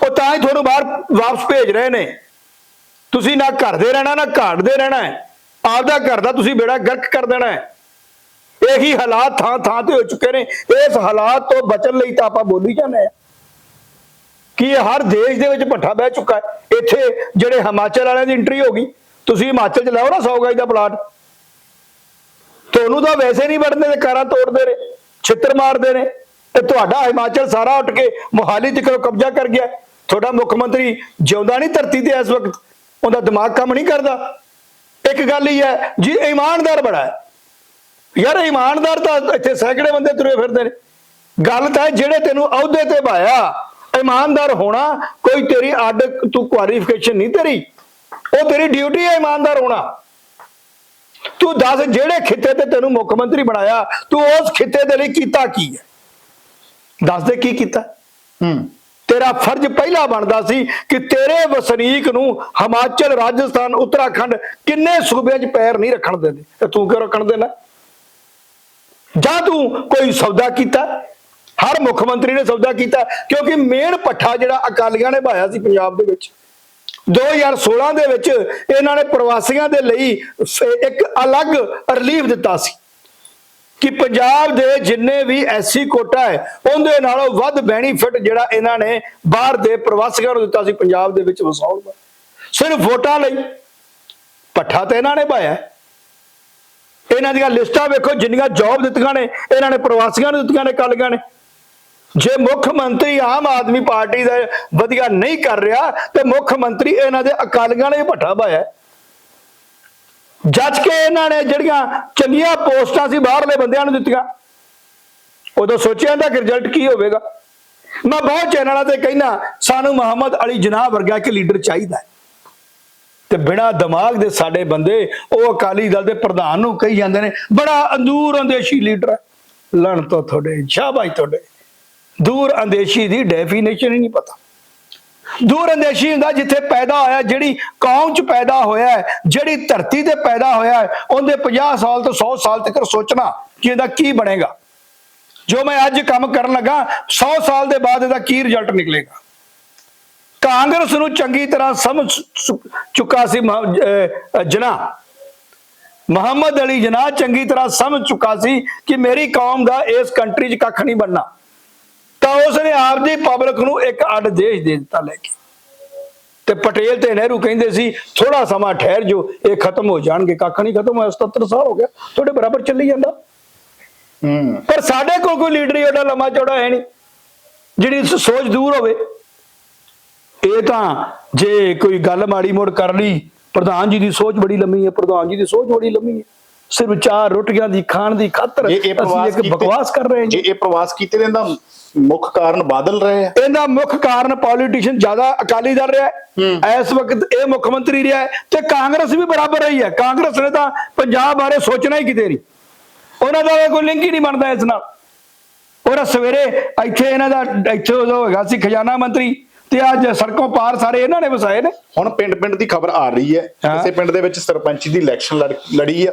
Speaker 1: ਉਹ ਤਾਂ ਹੀ ਤੁਹਾਨੂੰ ਬਾਹਰ ਵਾਪਸ ਭੇਜ ਰਹੇ ਨੇ। ਤੁਸੀਂ ਨਾ ਘਰ ਦੇ ਰਹਿਣਾ, ਨਾ ਘਾਟ ਦੇ ਰਹਿਣਾ ਹੈ। ਆਪਦਾ ਘਰ ਦਾ ਤੁਸੀਂ ਬੇੜਾ ਗਰਕ ਕਰ ਦੇਣਾ ਹੈ। ਇਹੀ ਹਾਲਾਤ ਥਾਂ ਥਾਂ ਤੇ ਹੋ ਚੁੱਕੇ ਨੇ। ਇਸ ਹਾਲਾਤ ਤੋਂ ਬਚਣ ਲਈ ਤਾਂ ਆਪਾਂ ਬੋਲੀ ਜਾਂਦੇ ਆ ਕਿ ਇਹ ਹਰ ਦੇਸ਼ ਦੇ ਵਿੱਚ ਭੱਠਾ ਬਹਿ ਚੁੱਕਾ ਹੈ। ਇੱਥੇ ਜਿਹੜੇ ਹਿਮਾਚਲ ਵਾਲਿਆਂ ਦੀ ਐਂਟਰੀ ਹੋ ਗਈ, ਤੁਸੀਂ ਹਿਮਾਚਲ ਚ ਲਾਓ ਨਾ 100 ਗਜ ਦਾ ਪਲਾਟ ਤੁਹਾਨੂੰ ਤਾਂ ਵੈਸੇ ਨਹੀਂ ਵੜਦੇ ਤੇ ਕਾਰਾਂ ਤੋੜਦੇ ਨੇ, ਛਿੱਤਰ ਮਾਰਦੇ ਨੇ। ਤੇ ਤੁਹਾਡਾ ਹਿਮਾਚਲ ਸਾਰਾ ਉੱਠ ਕੇ ਮੋਹਾਲੀ ਤੱਕ ਕਬਜ਼ਾ ਕਰ ਗਿਆ ਤੁਹਾਡਾ ਮੁੱਖ ਮੰਤਰੀ ਜਿਉਂਦਾ ਨਹੀਂ ਧਰਤੀ ਤੇ ਇਸ ਵਕਤ, ਉਹਦਾ ਦਿਮਾਗ ਕੰਮ ਨਹੀਂ ਕਰਦਾ। ਇੱਕ ਗੱਲ ਹੀ ਹੈ, ਜੀ ਇਮਾਨਦਾਰ ਬੜਾ ਹੈ। ਯਾਰ ਇਮਾਨਦਾਰ ਤਾਂ ਇੱਥੇ ਸੈਂਕੜੇ ਬੰਦੇ ਤੁਰੇ ਫਿਰਦੇ ਨੇ। ਗੱਲ ਤਾਂ ਜਿਹੜੇ ਤੈਨੂੰ ਅਹੁਦੇ ਤੇ ਭਾਇਆ ਇਮਾਨਦਾਰ ਹੋਣਾ, ਕੋਈ ਤੇਰੀ ਅੱਡ ਤੂੰ ਕੁਆਲੀਫਿਕੇਸ਼ਨ ਨਹੀਂ ਤੇਰੀ। ਉਹ ਤੇਰੀ ਡਿਊਟੀ ਹੈ ਇਮਾਨਦਾਰ ਹੋਣਾ। ਤੂੰ ਦੱਸ ਜਿਹੜੇ ਖਿੱਤੇ ਤੇ ਤੈਨੂੰ ਮੁੱਖ ਮੰਤਰੀ ਬਣਾਇਆ, ਤੂੰ ਉਸ ਖਿੱਤੇ ਦੇ ਲਈ ਕੀਤਾ ਕੀ ਹੈ? ਦੱਸ ਦੇ ਕੀ ਕੀਤਾ?
Speaker 2: ਹੂੰ।
Speaker 1: ਤੇਰਾ ਫਰਜ਼ ਪਹਿਲਾ ਬਣਦਾ ਸੀ ਕਿ ਤੇਰੇ ਵਸਨੀਕ ਨੂੰ ਹਿਮਾਚਲ, ਰਾਜਸਥਾਨ, ਉੱਤਰਾਖੰਡ ਕਿੰਨੇ ਸੂਬਿਆਂ 'ਚ ਪੈਰ ਨਹੀਂ ਰੱਖਣ ਦਿੰਦੇ। ਤੇ ਤੂੰ ਕਿਉਂ ਰੱਖਣ ਦੇਣਾ ਜਾਂ ਤੂੰ ਕੋਈ ਸੌਦਾ ਕੀਤਾ? ਹਰ ਮੁੱਖ ਮੰਤਰੀ ਨੇ ਸੌਦਾ ਕੀਤਾ, ਕਿਉਂਕਿ ਮੇਨ ਪੱਠਾ ਜਿਹੜਾ ਅਕਾਲੀਆਂ ਨੇ ਭਾਇਆ ਸੀ ਪੰਜਾਬ ਦੇ ਵਿੱਚ। 2016 ਦੇ ਵਿੱਚ ਇਹਨਾਂ ਨੇ ਪ੍ਰਵਾਸੀਆਂ ਦੇ ਲਈ ਇੱਕ ਅਲੱਗ ਰਿਲੀਫ ਦਿੱਤਾ ਸੀ। ਕਿ ਪੰਜਾਬ ਦੇ ਜਿੰਨੇ ਵੀ ਐਸਸੀ ਕੋਟਾ ਹੈ, ਉਹਦੇ ਨਾਲੋਂ ਵੱਧ ਬੈਨੀਫਿਟ ਜਿਹੜਾ ਇਹਨਾਂ ਨੇ ਬਾਹਰ ਦੇ ਪ੍ਰਵਾਸੀਆਂ ਨੂੰ ਦਿੱਤਾ ਸੀ, ਪੰਜਾਬ ਦੇ ਵਿੱਚ ਵਸਾਉਣ ਦਾ। ਸਿਰਫ ਵੋਟਾਂ ਲਈ ਪੱਠਾ ਤਾਂ ਇਹਨਾਂ ਨੇ ਪਾਇਆ। ਇਹਨਾਂ ਦੀਆਂ ਲਿਸਟਾਂ ਵੇਖੋ, ਜਿੰਨੀਆਂ ਜੌਬ ਦਿੱਤੀਆਂ ਨੇ, ਇਹਨਾਂ ਨੇ ਪ੍ਰਵਾਸੀਆਂ ਨੂੰ ਦਿੱਤੀਆਂ ਨੇ ਕਾਲੀਆਂ ਨੇ। ਜੇ ਮੁੱਖ ਮੰਤਰੀ ਆਮ ਆਦਮੀ ਪਾਰਟੀ ਦਾ ਵਧੀਆ ਨਹੀਂ ਕਰ ਰਿਹਾ, ਤੇ ਮੁੱਖ ਮੰਤਰੀ ਇਹਨਾਂ ਦੇ ਅਕਾਲੀਆਂ ਨੇ ਭੱਠਾ ਪਾਇਆ। ਜੱਜ ਕੇ ਇਹਨਾਂ ਨੇ ਜਿਹੜੀਆਂ ਚੰਗੀਆਂ ਪੋਸਟਾਂ ਸੀ ਬਾਹਰਲੇ ਬੰਦਿਆਂ ਨੂੰ ਦਿੱਤੀਆਂ। ਉਦੋਂ ਸੋਚਿਆ ਇਹਦਾ ਕਿ ਰਿਜ਼ਲਟ ਕੀ ਹੋਵੇਗਾ। ਮੈਂ ਬਹੁਤ ਚੈਨਲਾਂ ਤੇ ਕਹਿੰਦਾ, ਸਾਨੂੰ ਮੁਹੰਮਦ ਅਲੀ ਜਨਾਹ ਵਰਗਾ ਇੱਕ ਲੀਡਰ ਚਾਹੀਦਾ ਹੈ। ਤੇ ਬਿਨਾ ਦਿਮਾਗ ਦੇ ਸਾਡੇ ਬੰਦੇ, ਉਹ ਅਕਾਲੀ ਦਲ ਦੇ ਪ੍ਰਧਾਨ ਨੂੰ ਕਹੀ ਜਾਂਦੇ ਨੇ, ਬੜਾ ਅੰਦੂਰ ਅੰਦੇਸ਼ੀ ਲੀਡਰ ਹੈ। ਲਣ ਤੋਂ ਤੁਹਾਡੇ, ਸ਼ਾਬਾਸ਼ ਤੁਹਾਡੇ। ਦੂਰ ਅੰਦੇਸ਼ੀ ਦੀ ਡੈਫੀਨੇਸ਼ਨ ਹੀ ਨਹੀਂ ਪਤਾ। ਦੂਰ ਅੰਦੇਸ਼ੀ ਹੁੰਦਾ ਜਿੱਥੇ ਪੈਦਾ ਹੋਇਆ ਜਿਹੜੀ ਕੌਮ ਚ ਪੈਦਾ ਹੋਇਆ ਜਿਹੜੀ ਧਰਤੀ ਤੇ ਪੈਦਾ ਹੋਇਆ ਹੈ, ਉਹਦੇ 50 ਸਾਲ ਤੋਂ 100 ਸਾਲ ਤੱਕ ਸੋਚਣਾ ਕਿ ਇਹਦਾ ਕੀ ਬਣੇਗਾ। ਜੋ ਮੈਂ ਅੱਜ ਕੰਮ ਕਰਨ ਲੱਗਾ 100 ਸਾਲ ਦੇ ਬਾਅਦ ਇਹਦਾ ਕੀ ਰਿਜ਼ਲਟ ਨਿਕਲੇਗਾ? ਕਾਂਗਰਸ ਨੂੰ ਚੰਗੀ ਤਰ੍ਹਾਂ ਸਮਝ ਚੁ- ਚੁੱਕਾ ਸੀ ਜਨਾ ਮੁਹੰਮਦ ਅਲੀ ਜਨਾਹ ਚੰਗੀ ਤਰ੍ਹਾਂ ਸਮਝ ਚੁੱਕਾ ਸੀ ਕਿ ਮੇਰੀ ਕੌਮ ਦਾ ਇਸ ਕੰਟਰੀ 'ਚ ਕੱਖ ਨਹੀਂ ਬਣਨਾ। ਤਾਂ ਉਸਨੇ ਆਪਦੀ ਪਬਲਿਕ ਨੂੰ ਇੱਕ ਅੱਡ ਦੇਸ਼ ਦੇ ਦਿੱਤਾ ਲੈ ਕੇ। ਤੇ ਪਟੇਲ ਤੇ ਨਹਿਰੂ ਕਹਿੰਦੇ ਸੀ ਥੋੜਾ ਸਮਾਂ ਠਹਿਰ ਜੋ ਇਹ ਖਤਮ ਹੋ ਜਾਣਗੇ। ਕੱਖ ਨਹੀਂ ਖਤਮ ਹੋਇਆ 77 ਸਾਲ ਹੋ ਗਿਆ ਤੁਹਾਡੇ ਬਰਾਬਰ ਚੱਲੀ ਜਾਂਦਾ।
Speaker 2: ਹੂੰ।
Speaker 1: ਪਰ ਸਾਡੇ ਕੋਲ ਕੋਈ ਲੀਡਰ ਹੀ ਉਹਦਾ ਲੰਮਾ ਚੌੜਾ ਹੈ ਨਹੀਂ ਜਿਹੜੀ ਸੋਚ ਦੂਰ ਹੋਵੇ। ਇਹ ਤਾਂ ਜੇ ਕੋਈ ਗੱਲ ਮਾੜੀ ਮੋੜ ਕਰ ਲਈ ਪ੍ਰਧਾਨ ਜੀ ਦੀ ਸੋਚ ਬੜੀ ਲੰਮੀ ਹੈ ਪ੍ਰਧਾਨ ਜੀ ਦੀ ਸੋਚ ਬੜੀ ਲੰਮੀ ਹੈ। ਸਿਰਫ ਚਾਰ ਰੋਟੀਆਂ ਦੀ ਖਾਣ ਦੀ ਖਾਤਰ ਅਸੀਂ ਇੱਕ ਬਕਵਾਸ ਕਰ ਰਹੇ ਹਾਂ
Speaker 2: ਜੇ। ਇਹ ਪ੍ਰਵਾਸ ਕੀਤੇ ਦੇ ਦਾ ਮੁੱਖ ਕਾਰਨ ਬਾਦਲ ਰਹੇ ਆ।
Speaker 1: ਇਹਦਾ ਮੁੱਖ ਕਾਰਨ ਪੋਲੀਟੀਸ਼ੀਅਨ ਜ਼ਿਆਦਾ ਅਕਾਲੀ ਦਲ ਰਿਹਾ ਹੈ। ਇਸ ਵਕਤ ਇਹ ਮੁੱਖ ਮੰਤਰੀ ਰਿਹਾ ਹੈ ਤੇ ਕਾਂਗਰਸ ਵੀ ਬਰਾਬਰ ਰਹੀ ਹੈ। ਕਾਂਗਰਸ ਨੇ ਤਾਂ ਪੰਜਾਬ ਬਾਰੇ ਸੋਚਣਾ ਹੀ ਕਿਤੇ ਨਹੀਂ। ਉਹਨਾਂ ਦਾ ਕੋਈ ਲਿੰਕ ਹੀ ਨਹੀਂ ਬਣਦਾ ਇਸ ਨਾਲ। ਔਰ ਸਵੇਰੇ ਇੱਥੇ ਇਹਨਾਂ ਦਾ ਇੱਥੇ ਉਦੋਂ ਹੈਗਾ ਸੀ ਖਜ਼ਾਨਾ ਮੰਤਰੀ ਤੇ ਅੱਜ ਸੜਕੋਂ ਪਾਰ ਸਾਰੇ ਇਹਨਾਂ ਨੇ ਵਸਾਏ ਨੇ।
Speaker 2: ਹੁਣ ਪਿੰਡ ਪਿੰਡ ਦੀ ਖਬਰ ਆ ਰਹੀ ਹਾਂ। ਕਿਸੇ ਪਿੰਡ ਦੇ ਵਿੱਚ ਸਰਪੰਚੀ ਦੀ ਇਲੈਕਸ਼ਨ ਲੜੀ ਆ।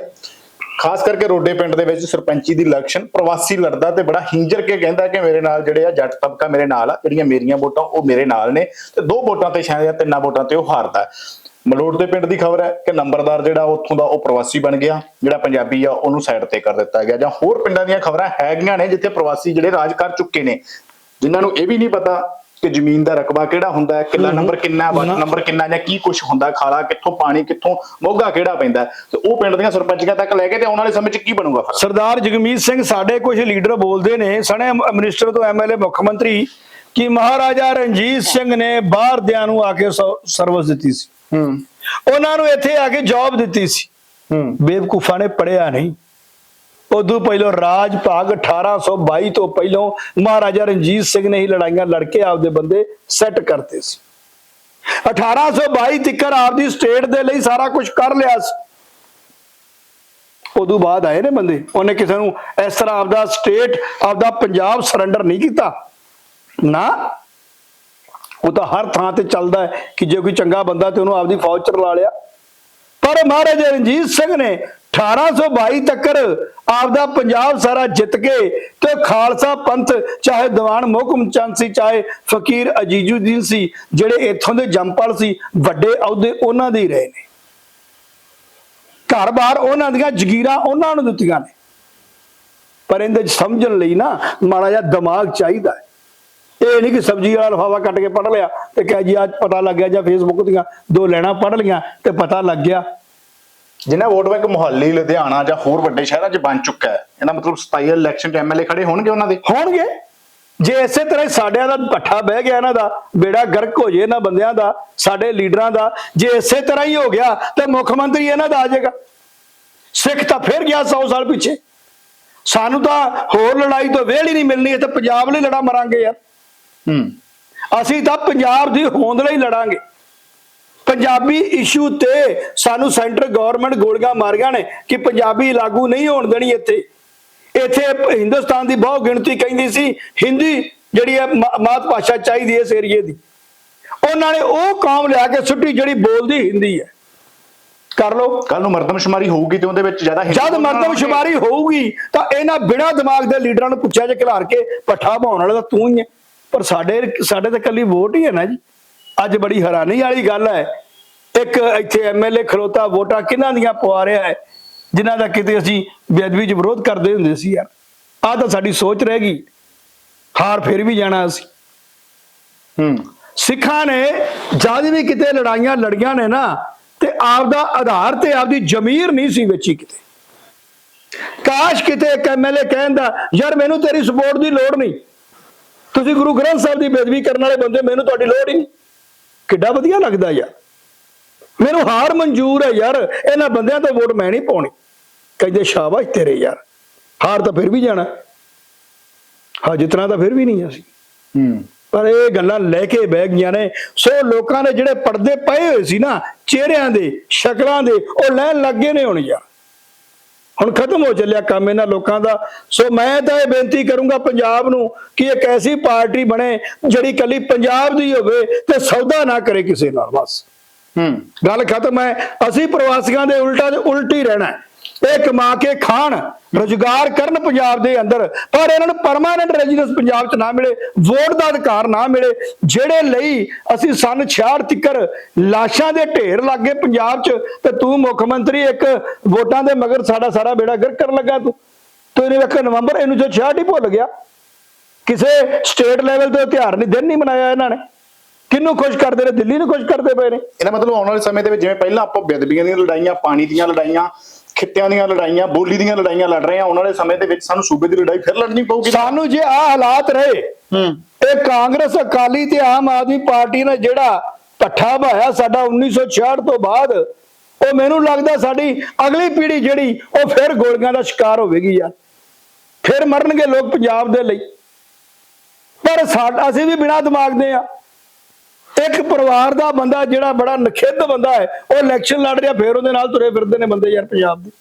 Speaker 2: ਖਾਸ ਕਰਕੇ ਰੋਡੇ ਪਿੰਡ ਦੇ ਵਿੱਚ ਸਰਪੰਚੀ ਦੀ ਇਲੈਕਸ਼ਨ ਪ੍ਰਵਾਸੀ ਲੜਦਾ ਤੇ ਬੜਾ ਹਿੰਜਰ ਕੇ ਕਹਿੰਦਾ ਕਿ ਮੇਰੇ ਨਾਲ ਜਿਹੜੇ ਆ ਜੱਟ ਤਬਕਾ ਮੇਰੇ ਨਾਲ ਆ, ਜਿਹੜੀਆਂ ਮੇਰੀਆਂ ਵੋਟਾਂ ਉਹ ਮੇਰੇ ਨਾਲ ਨੇ ਤੇ ਦੋ ਵੋਟਾਂ ਤੇ ਸ਼ਾਇਦ ਜਾਂ ਤਿੰਨਾਂ ਵੋਟਾਂ ਤੇ ਉਹ ਹਾਰਦਾ ਹੈ। ਮਲੋਟ ਦੇ ਪਿੰਡ ਦੀ ਖਬਰ ਹੈ ਕਿ ਨੰਬਰਦਾਰ ਜਿਹੜਾ ਉੱਥੋਂ ਦਾ ਉਹ ਪ੍ਰਵਾਸੀ ਬਣ ਗਿਆ, ਜਿਹੜਾ ਪੰਜਾਬੀ ਆ ਉਹਨੂੰ ਸਾਈਡ ਤੇ ਕਰ ਦਿੱਤਾ ਗਿਆ ਜਾਂ ਹੋਰ ਪਿੰਡਾਂ ਦੀਆਂ ਖਬਰਾਂ ਹੈਗੀਆਂ ਨੇ ਜਿੱਥੇ ਪ੍ਰਵਾਸੀ ਜਿਹੜੇ ਰਾਜ ਕਰ ਚੁੱਕੇ ਨੇ, ਜਿਨ੍ਹਾਂ ਨੂੰ ਇਹ ਵੀ ਨਹੀਂ ਪਤਾ ਕਿ ਜ਼ਮੀਨ ਦਾ ਰਕਬਾ ਕਿਹੜਾ ਹੁੰਦਾ ਹੈ ਕਿੱਲਾ ਨੰਬਰ ਕਿੰਨਾ ਵਾਟ ਨੰਬਰ ਕਿੰਨਾ ਜਾਂ ਕੀ ਕੁਝ ਹੁੰਦਾ ਖਾਲਾ ਕਿੱਥੋਂ ਪਾਣੀ ਕਿੱਥੋਂ ਮੋਗਾ ਕਿਹੜਾ ਪੈਂਦਾ ਤੇ ਉਹ ਪਿੰਡ ਦੀਆਂ ਸਰਪੰਚੀਆਂ ਤੱਕ ਲੈ ਕੇ ਤੇ ਆਉਣ ਵਾਲੇ ਸਮੇਂ 'ਚ ਕੀ ਬਣੂਗਾ ਫਿਰ
Speaker 1: ਸਰਦਾਰ ਜਗਮੀਤ ਸਿੰਘ ਸਾਡੇ ਕੁਝ ਲੀਡਰ ਬੋਲਦੇ ਨੇ ਸਣੇ ਮਿਨਿਸਟਰ ਤੋਂ ਐਮਐਲਏ ਮੁੱਖ ਮੰਤਰੀ ਕਿ ਮਹਾਰਾਜਾ ਰਣਜੀਤ ਸਿੰਘ ਨੇ ਬਾਹਰ ਦਿਆਂ ਨੂੰ ਆ ਕੇ ਸਰਵਿਸ ਦਿੱਤੀ ਸੀ।
Speaker 2: ਹੂੰ।
Speaker 1: ਉਹਨਾਂ ਨੂੰ ਇੱਥੇ ਆ ਕੇ ਜੌਬ ਦਿੱਤੀ ਸੀ।
Speaker 2: ਹੂੰ।
Speaker 1: ਬੇਵਕੂਫਾਂ ਨੇ ਪੜਿਆ ਨਹੀਂ। ਉਦੋਂ ਪਹਿਲਾਂ ਰਾਜ ਭਾਗ 1822 ਤੋਂ ਪਹਿਲਾਂ ਮਹਾਰਾਜਾ ਰਣਜੀਤ ਸਿੰਘ ਨੇ ਹੀ ਲੜਾਈਆਂ ਲੜ ਕੇ ਆਪਦੇ ਬੰਦੇ ਸੈੱਟ ਕਰਤੇ ਸੀ। 1822 ਤੱਕਰ ਆਪਦੀ ਸਟੇਟ ਦੇ ਲਈ ਸਾਰਾ ਕੁਝ ਕਰ ਲਿਆ ਸੀ। ਉਦੋਂ ਬਾਅਦ ਆਏ ਨੇ ਬੰਦੇ, ਉਹਨੇ ਕਿਸੇ ਨੂੰ ਇਸ ਤਰ੍ਹਾਂ ਆਪਦਾ ਸਟੇਟ ਆਪਦਾ ਪੰਜਾਬ ਸਰੈਂਡਰ ਨਹੀਂ ਕੀਤਾ। ਨਾ, ਉਹ ਤਾਂ ਹਰ ਥਾਂ ਤੇ ਚੱਲਦਾ ਹੈ ਕਿ ਜੇ ਕੋਈ ਚੰਗਾ ਬੰਦਾ ਤੇ ਉਹਨੂੰ ਆਪਦੀ ਫੌਜ ਚ ਰਲਾ ਲਿਆ। ਪਰ ਮਹਾਰਾਜਾ ਰਣਜੀਤ ਸਿੰਘ ਨੇ 1822 ਤੱਕ ਆਪਦਾ ਪੰਜਾਬ ਸਾਰਾ ਜਿੱਤ ਕੇ ਤੇ ਖਾਲਸਾ ਪੰਥ, ਚਾਹੇ ਦੀਵਾਨ ਮੁਹਕਮ ਚੰਦ ਸੀ, ਚਾਹੇ ਫਕੀਰ ਅਜੀਜ਼ੁਦੀਨ ਸੀ, ਜਿਹੜੇ ਇੱਥੋਂ ਦੇ ਜੰਪਲ ਸੀ, ਵੱਡੇ ਅਹੁਦੇ ਉਹਨਾਂ ਦੇ ਹੀ ਰਹੇ ਨੇ। ਘਰ-ਬਾਰ ਉਹਨਾਂ ਦੀਆਂ ਜ਼ਗੀਰਾਂ ਉਹਨਾਂ ਨੂੰ ਦਿੱਤੀਆਂ ਨੇ। ਪਰ ਇਹਦੇ ਸਮਝਣ ਲਈ ਨਾ ਮਾੜਾ ਜਿਹਾ ਦਿਮਾਗ ਚਾਹੀਦਾ ਹੈ। ਇਹ ਨਹੀਂ ਕਿ ਸਬਜ਼ੀ ਵਾਲਾ ਲਫਾਫਾ ਕੱਟ ਕੇ ਪੜ ਲਿਆ ਤੇ ਕਹਿ ਜੀ ਅੱਜ ਪਤਾ ਲੱਗ ਗਿਆ ਜਾਂ ਫੇਸਬੁੱਕ ਦੀਆਂ ਦੋ ਲੈਣਾ ਪੜ ਲੀਆਂ ਤੇ ਪਤਾ ਲੱਗ ਗਿਆ।
Speaker 2: ਜਿਨ੍ਹਾਂ ਵੋਟ ਬੈਂਕ ਮੁਹੱਲੀ ਲੁਧਿਆਣਾ ਜਾਂ ਹੋਰ ਵੱਡੇ ਸ਼ਹਿਰਾਂ 'ਚ ਬਣ ਚੁੱਕਾ ਹੈ ਇਹਦਾ ਮਤਲਬ 27 ਇਲੈਕਸ਼ਨ 'ਚ ਐਮਐਲਏ ਖੜੇ ਹੋਣਗੇ ਉਹਨਾਂ ਦੇ?
Speaker 1: ਹੋਣਗੇ। ਜੇ ਇਸੇ ਤਰ੍ਹਾਂ ਹੀ ਸਾਡਿਆਂ ਦਾ ਪੱਠਾ ਬਹਿ ਗਿਆ ਇਹਨਾਂ ਦਾ ਬੇੜਾ ਗਰਕ ਹੋ ਜੇ ਇਹਨਾਂ ਬੰਦਿਆਂ ਦਾ ਸਾਡੇ ਲੀਡਰਾਂ ਦਾ ਜੇ ਇਸੇ ਤਰ੍ਹਾਂ ਹੀ ਹੋ ਗਿਆ ਤੇ ਮੁੱਖ ਮੰਤਰੀ ਇਹਨਾਂ ਦਾ ਆ ਜਾਏਗਾ। ਸਿੱਖ ਤਾਂ ਫਿਰ ਗਿਆ 100 ਸਾਲ ਪਿੱਛੇ। ਸਾਨੂੰ ਤਾਂ ਹੋਰ ਲੜਾਈ ਤੋਂ ਵੇਲ ਹੀ ਨਹੀਂ ਮਿਲਣੀ ਇਹ ਤਾਂ ਪੰਜਾਬ ਲਈ ਲੜਾ ਮਰਾਂਗੇ ਯਾਰ।
Speaker 2: ਹੂੰ।
Speaker 1: ਅਸੀਂ ਤਾਂ ਪੰਜਾਬ ਦੀ ਹੋਂਦ ਲਈ ਲੜਾਂਗੇ। ਪੰਜਾਬੀ ਇਸ਼ੂ ਤੇ ਸਾਨੂੰ ਸੈਂਟਰ ਗਵਰਨਮੈਂਟ ਗੋਲੀਆਂ ਮਾਰੀਆਂ ਨੇ ਕਿ ਪੰਜਾਬੀ ਲਾਗੂ ਨਹੀਂ ਹੋਣ ਦੇਣੀ ਇੱਥੇ। ਇੱਥੇ ਹਿੰਦੁਸਤਾਨ ਦੀ ਬਹੁ ਗਿਣਤੀ ਕਹਿੰਦੀ ਸੀ ਹਿੰਦੀ ਜਿਹੜੀ ਹੈ ਮਾਤ ਭਾਸ਼ਾ ਚਾਹੀਦੀ ਹੈ ਇਸ ਏਰੀਏ ਦੀ। ਉਹਨਾਂ ਨੇ ਉਹ ਕੌਮ ਲਿਆ ਕੇ ਸੁੱਟੀ ਜਿਹੜੀ ਬੋਲਦੀ ਹਿੰਦੀ ਹੈ। ਕਰ ਲਓ।
Speaker 2: ਕੱਲ ਨੂੰ ਮਰਦਮਸ਼ੁਮਾਰੀ ਹੋਊਗੀ ਤੇ ਉਹਦੇ ਵਿੱਚ ਜ਼ਿਆਦਾ
Speaker 1: ਜਦ ਮਰਦਮਸ਼ੁਮਾਰੀ ਹੋਊਗੀ ਤਾਂ ਇਹਨਾਂ ਬਿਨਾਂ ਦਿਮਾਗ ਦੇ ਲੀਡਰਾਂ ਨੂੰ ਪੁੱਛਿਆ ਜੇ ਖਿਲਾਰ ਕੇ ਪੱਠਾ ਪਾਉਣ ਵਾਲਾ ਤਾਂ ਤੂੰ ਹੀ ਹੈ। ਪਰ ਸਾਡੇ ਸਾਡੇ ਤਾਂ ਕੱਲੀ ਵੋਟ ਹੀ ਹੈ ਨਾ ਜੀ। ਅੱਜ ਬੜੀ ਹੈਰਾਨੀ ਵਾਲੀ ਗੱਲ ਹੈ। ਇੱਕ ਇੱਥੇ ਐਮਐਲਏ ਖਲੋਤਾ ਵੋਟਾਂ ਕਿਹਨਾਂ ਦੀਆਂ ਪਵਾ ਰਿਹਾ ਹੈ ਜਿਨ੍ਹਾਂ ਦਾ ਕਿਤੇ ਅਸੀਂ ਬੇਅਦਬੀ 'ਚ ਵਿਰੋਧ ਕਰਦੇ ਹੁੰਦੇ ਸੀ ਯਾਰ। ਆਹ ਤਾਂ ਸਾਡੀ ਸੋਚ ਰਹਿ ਗਈ। ਹਾਰ ਫਿਰ ਵੀ ਜਾਣਾ ਅਸੀਂ।
Speaker 2: ਹੂੰ।
Speaker 1: ਸਿੱਖਾਂ ਨੇ ਜਦ ਵੀ ਕਿਤੇ ਲੜਾਈਆਂ ਲੜੀਆਂ ਨੇ ਨਾ ਤੇ ਆਪਦਾ ਆਧਾਰ ਤੇ ਆਪਦੀ ਜ਼ਮੀਰ ਨਹੀਂ ਸੀ ਵੇਚੀ ਕਿਤੇ। ਕਾਸ਼ ਕਿਤੇ ਇੱਕ ਐਮਐਲਏ ਕਹਿੰਦਾ ਯਾਰ ਮੈਨੂੰ ਤੇਰੀ ਸਪੋਰਟ ਦੀ ਲੋੜ ਨਹੀਂ। ਤੁਸੀਂ ਗੁਰੂ ਗ੍ਰੰਥ ਸਾਹਿਬ ਦੀ ਬੇਦਬੀ ਕਰਨ ਵਾਲੇ ਬੰਦੇ ਮੈਨੂੰ ਤੁਹਾਡੀ ਲੋੜ ਹੀ ਨਹੀਂ। ਕਿੱਡਾ ਵਧੀਆ ਲੱਗਦਾ ਯਾਰ। ਮੈਨੂੰ ਹਾਰ ਮਨਜ਼ੂਰ ਹੈ ਯਾਰ। ਇਹਨਾਂ ਬੰਦਿਆਂ ਤੋਂ ਵੋਟ ਮੈਂ ਨਹੀਂ ਪਾਉਣੀ। ਕਹਿੰਦੇ ਸ਼ਾਬਾਸ਼ ਤੇਰੇ ਯਾਰ। ਹਾਰ ਤਾਂ ਫਿਰ ਵੀ ਜਾਣਾ। ਹਾਂ ਜਿਤਨਾ ਤਾਂ ਫਿਰ ਵੀ ਨਹੀਂ ਅਸੀਂ।
Speaker 2: ਹੂੰ।
Speaker 1: ਪਰ ਇਹ ਗੱਲਾਂ ਲੈ ਕੇ ਬਹਿ ਗਈਆਂ ਨੇ। ਸੋ ਲੋਕਾਂ ਦੇ ਜਿਹੜੇ ਪਰਦੇ ਪਏ ਹੋਏ ਸੀ ਨਾ ਚਿਹਰਿਆਂ ਦੇ ਸ਼ਕਲਾਂ ਦੇ ਉਹ ਲੈਣ ਲੱਗੇ ਨੇ ਹੁਣ ਯਾਰ। ਹੁਣ ਖਤਮ ਹੋ ਚੱਲਿਆ ਕੰਮ ਇਹਨਾਂ ਲੋਕਾਂ ਦਾ। ਸੋ ਮੈਂ ਤਾਂ ਇਹ ਬੇਨਤੀ ਕਰੂੰਗਾ ਪੰਜਾਬ ਨੂੰ ਕਿ ਇੱਕ ਐਸੀ ਪਾਰਟੀ ਬਣੇ ਜਿਹੜੀ ਕੱਲੀ ਪੰਜਾਬ ਦੀ ਹੋਵੇ ਤੇ ਸੌਦਾ ਨਾ ਕਰੇ ਕਿਸੇ ਨਾਲ ਬਸ।
Speaker 2: ਹੂੰ।
Speaker 1: ਗੱਲ ਖਤਮ ਹੈ। ਅਸੀਂ ਪ੍ਰਵਾਸੀਆਂ ਦੇ ਉਲਟਾ ਉਲਟੀ ਰਹਿਣਾ ਹੈ। ਇਹ ਕਮਾ ਕੇ ਖਾਣ, ਰੁਜ਼ਗਾਰ ਕਰਨ ਪੰਜਾਬ ਦੇ ਅੰਦਰ। ਪਰ ਇਹਨਾਂ ਨੂੰ ਪਰਮਾਨੈਂਟ ਰੈਜ਼ੀਡੈਂਸ ਪੰਜਾਬ 'ਚ ਨਾ ਮਿਲੇ ਵੋਟ ਦਾ ਅਧਿਕਾਰ ਨਾ ਮਿਲੇ, ਜਿਹੜੇ ਲਈ ਅਸੀਂ ਸਨ 66 ਤਿੱਕਰ ਲਾਸ਼ਾਂ ਦੇ ਢੇਰ ਲੱਗੇ ਪੰਜਾਬ 'ਚ, ਤੇ ਤੂੰ ਮੁੱਖ ਮੰਤਰੀ ਇੱਕ ਵੋਟਾਂ ਦੇ ਮਗਰ ਸਾਡਾ ਸਾਰਾ ਬੇੜਾ ਗਰ ਕਰਨ ਲੱਗਾ ਤੂੰ। ਤੂੰ ਇਹਨੇ ਵੇਖ ਨਵੰਬਰ, ਇਹਨੂੰ ਜੋ 66 ਹੀ ਭੁੱਲ ਗਿਆ। ਕਿਸੇ ਸਟੇਟ ਲੈਵਲ ਤੇ ਤਿਉਹਾਰ ਨਹੀਂ, ਦਿਨ ਨਹੀਂ ਮਨਾਇਆ ਇਹਨਾਂ ਨੇ। ਕਿਹਨੂੰ ਖੁਸ਼ ਕਰਦੇ ਨੇ, ਦਿੱਲੀ ਨੂੰ ਖੁਸ਼ ਕਰਦੇ ਪਏ ਨੇ?
Speaker 2: ਇਹਦਾ ਮਤਲਬ ਆਉਣ ਵਾਲੇ ਸਮੇਂ ਦੇ ਵਿੱਚ ਜਿਵੇਂ ਪਹਿਲਾਂ ਆਪਾਂ ਬੇਦਬੀਆਂ ਦੀਆਂ ਲੜਾਈਆਂ, ਪਾਣੀ ਦੀਆਂ ਲੜਾਈਆਂ ਖਿੱਤਿਆਂ ਦੀਆਂ ਲੜਾਈਆਂ ਬੋਲੀ ਦੀਆਂ ਲੜਾਈਆਂ ਲੜ ਰਹੇ ਆ ਆਉਣ ਵਾਲੇ ਸਮੇਂ ਦੇ ਵਿੱਚ ਸਾਨੂੰ ਸੂਬੇ ਦੀ ਲੜਾਈ ਫਿਰ ਲੜਨੀ ਪਊਗੀ।
Speaker 1: ਸਾਨੂੰ ਜੇ ਆ ਹਾਲਾਤ ਰਹੇ
Speaker 2: ਹੂੰ।
Speaker 1: ਇਹ ਕਾਂਗਰਸ ਅਕਾਲੀ ਤੇ ਆਮ ਆਦਮੀ ਪਾਰਟੀ ਨੇ ਜਿਹੜਾ ਪੱਠਾ ਭਾਇਆ ਸਾਡਾ 1966 ਤੋਂ ਬਾਅਦ ਉਹ ਮੈਨੂੰ ਲੱਗਦਾ ਸਾਡੀ ਅਗਲੀ ਪੀੜ੍ਹੀ ਜਿਹੜੀ ਉਹ ਫਿਰ ਗੋਲੀਆਂ ਦਾ ਸ਼ਿਕਾਰ ਹੋਵੇਗੀ ਯਾਰ। ਫਿਰ ਮਰਨਗੇ ਲੋਕ ਪੰਜਾਬ ਦੇ ਲਈ। ਪਰ ਸਾਡਾ ਅਸੀਂ ਵੀ ਬਿਨਾਂ ਦਿਮਾਗ ਦੇ ਆ ਇੱਕ ਪਰਿਵਾਰ ਦਾ ਬੰਦਾ ਜਿਹੜਾ ਬੜਾ ਨਖਿੱਧ ਬੰਦਾ ਹੈ ਉਹ ਇਲੈਕਸ਼ਨ ਲੜ ਰਿਹਾ ਫਿਰ ਉਹਦੇ ਨਾਲ ਤੁਰੇ ਫਿਰਦੇ ਨੇ ਬੰਦੇ ਯਾਰ ਪੰਜਾਬ ਦੇ।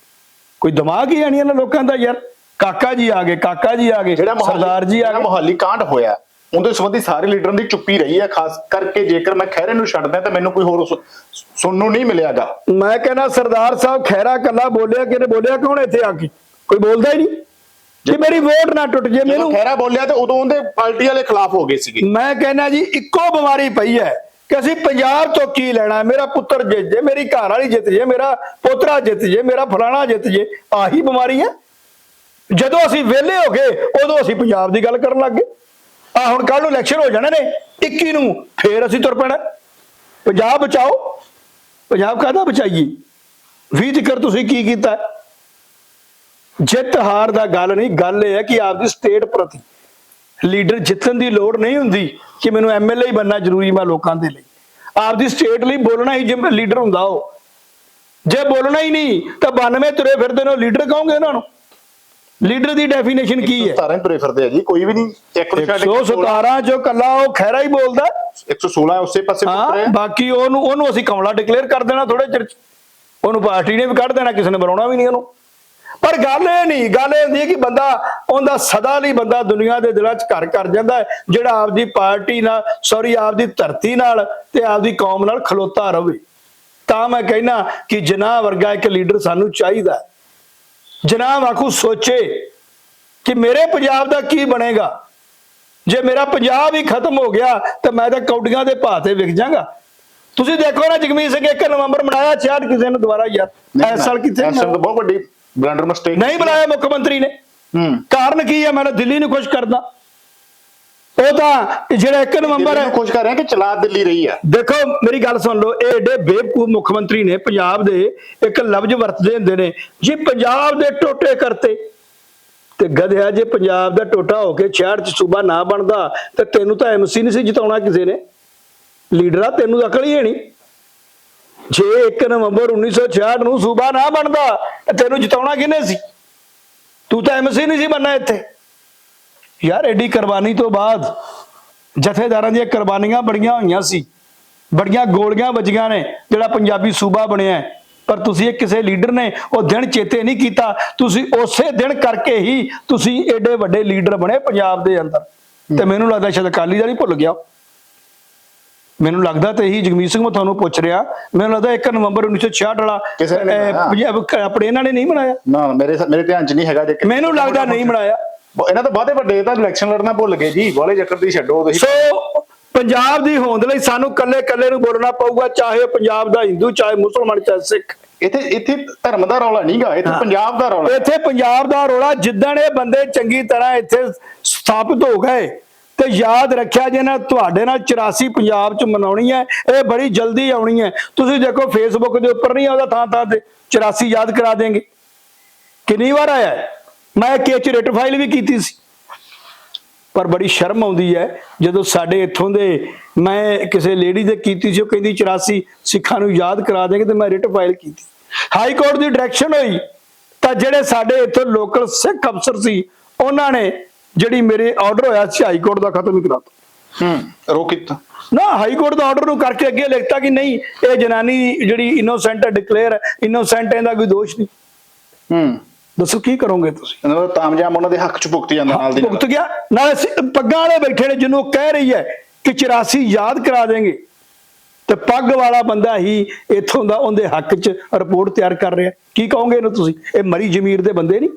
Speaker 1: ਕੋਈ ਦਿਮਾਗ ਹੀ ਆਣੀ ਇਹਨਾਂ ਲੋਕਾਂ ਦਾ ਯਾਰ। ਕਾਕਾ ਜੀ ਆ ਗਏ ਕਾਕਾ ਜੀ ਆ ਗਏ ਸਰਦਾਰ ਜੀ ਆ ਗਏ।
Speaker 2: ਮੁਹਾਲੀ ਕਾਂਡ ਹੋਇਆ ਉਹਦੇ ਸੰਬੰਧੀ ਸਾਰੇ ਲੀਡਰਾਂ ਦੀ ਚੁੱਪੀ ਰਹੀ ਹੈ ਖਾਸ ਕਰਕੇ ਜੇਕਰ ਮੈਂ ਖਹਿਰੇ ਨੂੰ ਛੱਡਦਾ ਤਾਂ ਮੈਨੂੰ ਕੋਈ ਹੋਰ ਸੁਣਨ ਨੂੰ ਨਹੀਂ ਮਿਲਿਆਗਾ।
Speaker 1: ਮੈਂ ਕਹਿੰਦਾ ਸਰਦਾਰ ਸਾਹਿਬ ਖੈਰਾ ਕੱਲਾ ਬੋਲਿਆ ਕਿਨੇ ਬੋਲਿਆ ਕੌਣ ਇੱਥੇ ਆ ਕੇ? ਕੋਈ ਬੋਲਦਾ ਹੀ ਨਹੀਂ। ਜੇ ਮੇਰੀ ਵੋਟ ਨਾ ਟੁੱਟ ਜੇ ਮੈਨੂੰ
Speaker 2: ਖਹਿਰਾ ਬੋਲਿਆ ਤੇ ਉਦੋਂ ਉਹਦੇ ਪਾਰਟੀ ਵਾਲੇ ਖਿਲਾਫ ਹੋ ਗਏ ਸੀਗੇ।
Speaker 1: ਮੈਂ ਕਹਿੰਦਾ ਜੀ ਇੱਕੋ ਬਿਮਾਰੀ ਪਈ ਹੈ ਕਿ ਅਸੀਂ ਪੰਜਾਬ ਤੋਂ ਕੀ ਲੈਣਾ ਹੈ? ਮੇਰਾ ਪੁੱਤਰ ਜਿੱਤ ਜੇ ਮੇਰੀ ਘਰ ਵਾਲੀ ਜਿੱਤ ਜੇ ਮੇਰਾ ਪੋਤਰਾ ਜਿੱਤ ਜੇ ਮੇਰਾ ਫਲਾਣਾ ਜਿੱਤ ਜੇ ਆਹੀ ਬਿਮਾਰੀ ਹੈ। ਜਦੋਂ ਅਸੀਂ ਵਿਹਲੇ ਹੋ ਗਏ ਉਦੋਂ ਅਸੀਂ ਪੰਜਾਬ ਦੀ ਗੱਲ ਕਰਨ ਲੱਗ ਗਏ। ਆ ਹੁਣ ਕੱਲ ਨੂੰ ਇਲੈਕਸ਼ਨ ਹੋ ਜਾਣੇ ਨੇ 21 ਨੂੰ ਫੇਰ ਅਸੀਂ ਤੁਰ ਪੈਣਾ। ਪੰਜਾਬ ਬਚਾਓ। ਪੰਜਾਬ ਕਾਹਦਾ ਬਚਾਈਏ? 20 ਤੱਕ ਤੁਸੀਂ ਕੀ ਕੀਤਾ? ਜਿੱਤ ਹਾਰ ਦਾ ਗੱਲ ਨਹੀਂ ਗੱਲ ਇਹ ਹੈ ਕਿ ਆਪਦੀ ਸਟੇਟ ਪ੍ਰਤੀ ਲੀਡਰ ਜਿੱਤਣ ਦੀ ਲੋੜ ਨਹੀਂ ਹੁੰਦੀ ਕਿ ਮੈਨੂੰ ਐਮਐਲਏ ਹੀ ਬੰਨਾ ਜ਼ਰੂਰੀ ਮੈਂ ਲੋਕਾਂ ਦੇ ਲਈ। ਆਪਦੀ ਸਟੇਟ ਲਈ ਬੋਲਣਾ ਹੀ ਜਿਵੇਂ ਲੀਡਰ ਹੁੰਦਾ ਉਹ। ਜੇ ਬੋਲਣਾ ਹੀ ਨਹੀਂ ਤਾਂ 92 ਤੁਰੇ ਫਿਰਦੇ ਨੇ ਲੀਡਰ ਕਹੋਗੇ ਉਹਨਾਂ ਨੂੰ? ਲੀਡਰ ਦੀ ਡੈਫੀਨੇਸ਼ਨ ਕੀ ਹੈ?
Speaker 2: 17 ਤੁਰੇ ਫਿਰਦੇ ਆ ਜੀ ਕੋਈ ਵੀ ਨਹੀਂ ਇੱਕ ਨੂੰ ਛੱਡ ਕੇ
Speaker 1: 117 ਚੋਂ ਕੱਲਾ ਉਹ ਖੈਰਾ ਹੀ ਬੋਲਦਾ।
Speaker 2: 116 ਉਸੇ ਪਾਸੇ ਤੁਰੇ
Speaker 1: ਹਾਂ। ਬਾਕੀ ਉਹਨੂੰ ਉਹਨੂੰ ਅਸੀਂ ਕਮਲਾ ਡਿਕਲੇਅਰ ਕਰ ਦੇਣਾ ਥੋੜੇ ਚਿਰ। ਉਹਨੂੰ ਪਾਰਟੀ ਨੇ ਵੀ ਕੱਢ ਦੇਣਾ ਕਿਸੇ ਨੇ ਬੁਲਾਉਣਾ ਵੀ ਨਹੀਂ ਉਹਨੂੰ। ਪਰ ਗੱਲ ਇਹ ਨਹੀਂ ਗੱਲ ਇਹ ਹੁੰਦੀ ਹੈ ਕਿ ਬੰਦਾ ਉਹਦਾ ਸਦਾ ਲਈ ਬੰਦਾ ਦੁਨੀਆ ਦੇ ਦਿਲਾਂ 'ਚ ਘਰ ਕਰ ਜਾਂਦਾ ਹੈ ਜਿਹੜਾ ਆਪਦੀ ਪਾਰਟੀ ਨਾਲ ਸੌਰੀ ਆਪਦੀ ਧਰਤੀ ਨਾਲ ਤੇ ਆਪਦੀ ਕੌਮ ਨਾਲ ਖਲੋਤਾ ਰਵੇ। ਤਾਂ ਮੈਂ ਕਹਿਣਾ ਕਿ ਜਨਾਹ ਵਰਗਾ ਇੱਕ ਲੀਡਰ ਸਾਨੂੰ ਚਾਹੀਦਾ ਹੈ। ਜਨਾਬ ਆਖੂ ਸੋਚੇ ਕਿ ਮੇਰੇ ਪੰਜਾਬ ਦਾ ਕੀ ਬਣੇਗਾ? ਜੇ ਮੇਰਾ ਪੰਜਾਬ ਹੀ ਖਤਮ ਹੋ ਗਿਆ ਤਾਂ ਮੈਂ ਤਾਂ ਕੌਡੀਆਂ ਦੇ ਭਾਅ ਤੇ ਵਿਕ ਜਾਗਾ। ਤੁਸੀਂ ਦੇਖੋ ਨਾ ਜਗਮੀਤ ਸਿੰਘ 1 ਨਵੰਬਰ ਮਨਾਇਆ 66 ਕਿਸੇ ਨੇ ਦੁਬਾਰਾ ਯਾਰ ਇਸ ਸਾਲ ਕਿੱਥੇ
Speaker 2: ਇਸ ਸਾਲ ਤਾਂ ਬਹੁਤ ਵੱਡੀ ਬਲੰਡਰ ਮਿਸਟੇਕ
Speaker 1: ਨਹੀਂ ਬੁਲਾਇਆ ਮੁੱਖ ਮੰਤਰੀ ਨੇ।
Speaker 2: ਹੂੰ।
Speaker 1: ਕਾਰਨ ਕੀ ਹੈ? ਮੈਂ ਦਿੱਲੀ ਨੂੰ ਖੁਸ਼ ਕਰਦਾ। ਉਹ ਤਾਂ ਜਿਹੜਾ 1 ਨਵੰਬਰ ਹੈ
Speaker 2: ਕੋਸ਼ਿਸ਼ ਕਰ ਰਹੇ ਕਿ ਚਲਾ ਦਿੱਲੀ ਰਹੀ ਆ।
Speaker 1: ਦੇਖੋ ਮੇਰੀ ਗੱਲ ਸੁਣ ਲਓ। ਇਹ ਏਡੇ ਬੇਵਕੂਫ ਮੁੱਖ ਮੰਤਰੀ ਨੇ ਪੰਜਾਬ ਦੇ ਇੱਕ ਲਫ਼ਜ਼ ਵਰਤਦੇ ਹੁੰਦੇ ਨੇ। ਜੀ ਪੰਜਾਬ ਦੇ ਟੋਟੇ ਕਰਤੇ ਤੇ ਗਧਿਆ ਜੇ ਪੰਜਾਬ ਦਾ ਟੋਟਾ ਹੋ ਕੇ ਸ਼ਹਿਰ ਚ ਸੂਬਾ ਨਾ ਬਣਦਾ ਤੇ ਤੈਨੂੰ ਤਾਂ ਐਮਸੀ ਨਹੀਂ ਸੀ ਜਿਤਾਉਣਾ ਕਿਸੇ ਨੇ। ਲੀਡਰਾ ਤੈਨੂੰ ਅਕਲ ਹੀ ਹੈ ਨਹੀਂ। ਜੇ 1 ਨਵੰਬਰ 1966 ਨੂੰ ਸੂਬਾ ਨਾ ਬਣਦਾ ਤੇ ਤੈਨੂੰ ਜਿਤਾਉਣਾ ਕਿਹਨੇ ਸੀ? ਤੂੰ ਤਾਂ ਐਮਸੀ ਨਹੀਂ ਸੀ ਬਣਨਾ ਇੱਥੇ। ਯਾਰ ਐਡੀ ਕੁਰਬਾਨੀ ਤੋਂ ਬਾਅਦ ਜਥੇਦਾਰਾਂ ਦੀਆਂ ਕੁਰਬਾਨੀਆਂ ਬੜੀਆਂ ਹੋਈਆਂ ਸੀ। ਬੜੀਆਂ ਗੋਲੀਆਂ ਵੱਜੀਆਂ ਨੇ ਜਿਹੜਾ ਪੰਜਾਬੀ ਸੂਬਾ ਬਣਿਆ। ਪਰ ਤੁਸੀਂ ਇਹ ਕਿਸੇ ਲੀਡਰ ਨੇ ਉਹ ਦਿਨ ਚੇਤੇ ਨਹੀਂ ਕੀਤਾ। ਤੁਸੀਂ ਉਸੇ ਦਿਨ ਕਰਕੇ ਹੀ ਤੁਸੀਂ ਐਡੇ ਵੱਡੇ ਲੀਡਰ ਬਣੇ ਪੰਜਾਬ ਦੇ ਅੰਦਰ। ਤੇ ਮੈਨੂੰ ਲੱਗਦਾ ਸ਼ਾਇਦ ਅਕਾਲੀ ਦਲ ਹੀ ਭੁੱਲ ਗਿਆ। ਮੈਨੂੰ ਲੱਗਦਾ ਤੇ ਇਹੀ ਜਗਮੀਤ ਸਿੰਘ ਮੈਂ ਤੁਹਾਨੂੰ ਪੁੱਛ ਰਿਹਾ ਮੈਨੂੰ ਲੱਗਦਾ 1 ਨਵੰਬਰ 1966 ਵਾਲਾ
Speaker 2: ਕਿਸੇ ਨੇ ਨਹੀਂ
Speaker 1: ਅਹ,
Speaker 2: ਬਣਾਇਆ।
Speaker 1: ਪੰਜਾਬ- ਆਪਣੇ ਇਹਨਾਂ ਨੇ ਨਹੀਂ ਬਣਾਇਆ।
Speaker 2: ਨਾ ਮੇਰੇ ਮੇਰੇ ਧਿਆਨ 'ਚ ਨਹੀਂ ਹੈਗਾ ਜੇ
Speaker 1: ਮੈਨੂੰ ਲੱਗਦਾ ਨਹੀਂ ਬਣਾਇਆ।
Speaker 2: ਇਹਨਾਂ ਤਾਂ ਬਾਦੇ ਵੱਡੇ ਤਾਂ ਇਲੈਕਸ਼ਨ ਲੜਨਾ ਭੁੱਲ ਗਏ ਜੀ ਵਾਲੇ ਚੱਕਰ ਦੀ ਛੱਡੋ ਤੁਸੀਂ
Speaker 1: ਸੋ ਪੰਜਾਬ ਦੀ ਹੋਂਦ ਲਈ ਸਾਨੂੰ ਕੱਲੇ ਕੱਲੇ ਨੂੰ ਬੋਲਣਾ ਪਊਗਾ ਚਾਹੇ ਉਹ ਪੰਜਾਬ ਦਾ ਹਿੰਦੂ ਚਾਹੇ ਮੁਸਲਮਾਨ ਚਾਹੇ ਸਿੱਖ।
Speaker 2: ਇੱਥੇ ਇੱਥੇ ਧਰਮ ਦਾ ਰੌਲਾ ਨਹੀਂਗਾ ਇੱਥੇ ਪੰਜਾਬ ਦਾ ਰੌਲਾ।
Speaker 1: ਇੱਥੇ ਪੰਜਾਬ ਦਾ ਰੋਲਾ ਜਿੱਦਣ ਇਹ ਬੰਦੇ ਚੰਗੀ ਤਰ੍ਹਾਂ ਇੱਥੇ ਸਥਾਪਿਤ ਹੋ ਗਏ ਤੇ ਯਾਦ ਰੱਖਿਆ ਜੇ ਨਾ, ਤੁਹਾਡੇ ਨਾਲ 84 ਪੰਜਾਬ ਚ ਮਨਾਉਣੀ ਹੈ, ਇਹ ਬੜੀ ਜਲਦੀ ਆਉਣੀ ਹੈ। ਤੁਸੀਂ ਦੇਖੋ ਫੇਸਬੁੱਕ ਦੇ ਉੱਪਰ ਨਹੀਂ ਆਉਂਦਾ ਥਾਂ ਥਾਂ ਤੇ 84 ਯਾਦ ਕਰਾ ਦੇਂਗੇ ਕਿੰਨੀ ਵਾਰ ਆਇਆ ਮੈਂ ਕੇਚ ਰਿਟ ਫਾਈਲ ਵੀ ਕੀਤੀ ਸੀ। ਪਰ ਬੜੀ ਸ਼ਰਮ ਆਉਂਦੀ ਹੈ, ਜਦੋਂ ਸਾਡੇ ਇੱਥੋਂ ਦੇ, ਮੈਂ ਕਿਸੇ ਲੇਡੀ ਦੇ ਕੀਤੀ ਸੀ, ਉਹ ਕਹਿੰਦੀ 84 ਸਿੱਖਾਂ ਨੂੰ ਯਾਦ ਕਰਾ ਦੇਂਗੇ ਤੇ ਮੈਂ ਰਿਟ ਫਾਈਲ ਕੀਤੀ। ਹਾਈ ਕੋਰਟ ਦੀ ਡਾਇਰੈਕਸ਼ਨ ਹੋਈ, ਤਾਂ ਜਿਹੜੇ ਸਾਡੇ ਇੱਥੋਂ ਲੋਕਲ ਸਿੱਖ ਅਫਸਰ ਸੀ, ਉਹਨਾਂ ਨੇ ਜਿਹੜੀ ਮੇਰੇ ਆਰਡਰ ਹੋਇਆ ਸੀ ਹਾਈ ਕੋਰਟ ਦਾ ਖਤਮ ਹੀ ਕਰਾਤਾ
Speaker 2: ਹੂੰ ਰੋਕਿਤ
Speaker 1: ਨਾ ਹਾਈ ਕੋਰਟ ਦਾ ਆਰਡਰ ਨੂੰ ਕਰਕੇ ਅੱਗੇ ਲਿਖਤਾ ਕਿ ਨਹੀਂ ਇਹ ਜਨਾਨੀ ਜਿਹੜੀ ਇਨੋਸੈਂਟ ਹੈ ਡਿਕਲੇਅਰ ਇਨੋਸੈਂਟ ਇਹਦਾ ਕੋਈ ਦੋਸ਼ ਨਹੀਂ।
Speaker 2: ਹੂੰ।
Speaker 1: ਦੱਸੋ ਕੀ ਕਰੋਗੇ ਤੁਸੀਂ?
Speaker 2: ਇਹਨਾਂ ਦਾ ਤਾਮਜਾਮ ਉਹਨਾਂ ਦੇ ਹੱਕ 'ਚ ਭੁਗਤ ਜਾਂਦਾ ਨਾਲ ਦੀ
Speaker 1: ਭੁਗਤ ਗਿਆ। ਨਾਲੇ ਪੱਗਾਂ ਵਾਲੇ ਬੈਠੇ ਨੇ ਜਿਹਨੂੰ ਕਹਿ ਰਹੀ ਹੈ ਕਿ 84 ਯਾਦ ਕਰਾ ਦੇਂਗੇ ਤੇ ਪੱਗ ਵਾਲਾ ਬੰਦਾ ਹੀ ਇਥੋਂ ਦਾ ਉਹਦੇ ਹੱਕ 'ਚ ਰਿਪੋਰਟ ਤਿਆਰ ਕਰ ਰਿਹਾ। ਕੀ ਕਹੋਗੇ ਇਹਨੂੰ ਤੁਸੀਂ? ਇਹ ਮਰੀ ਜ਼ਮੀਰ ਦੇ ਬੰਦੇ ਨਹੀਂ?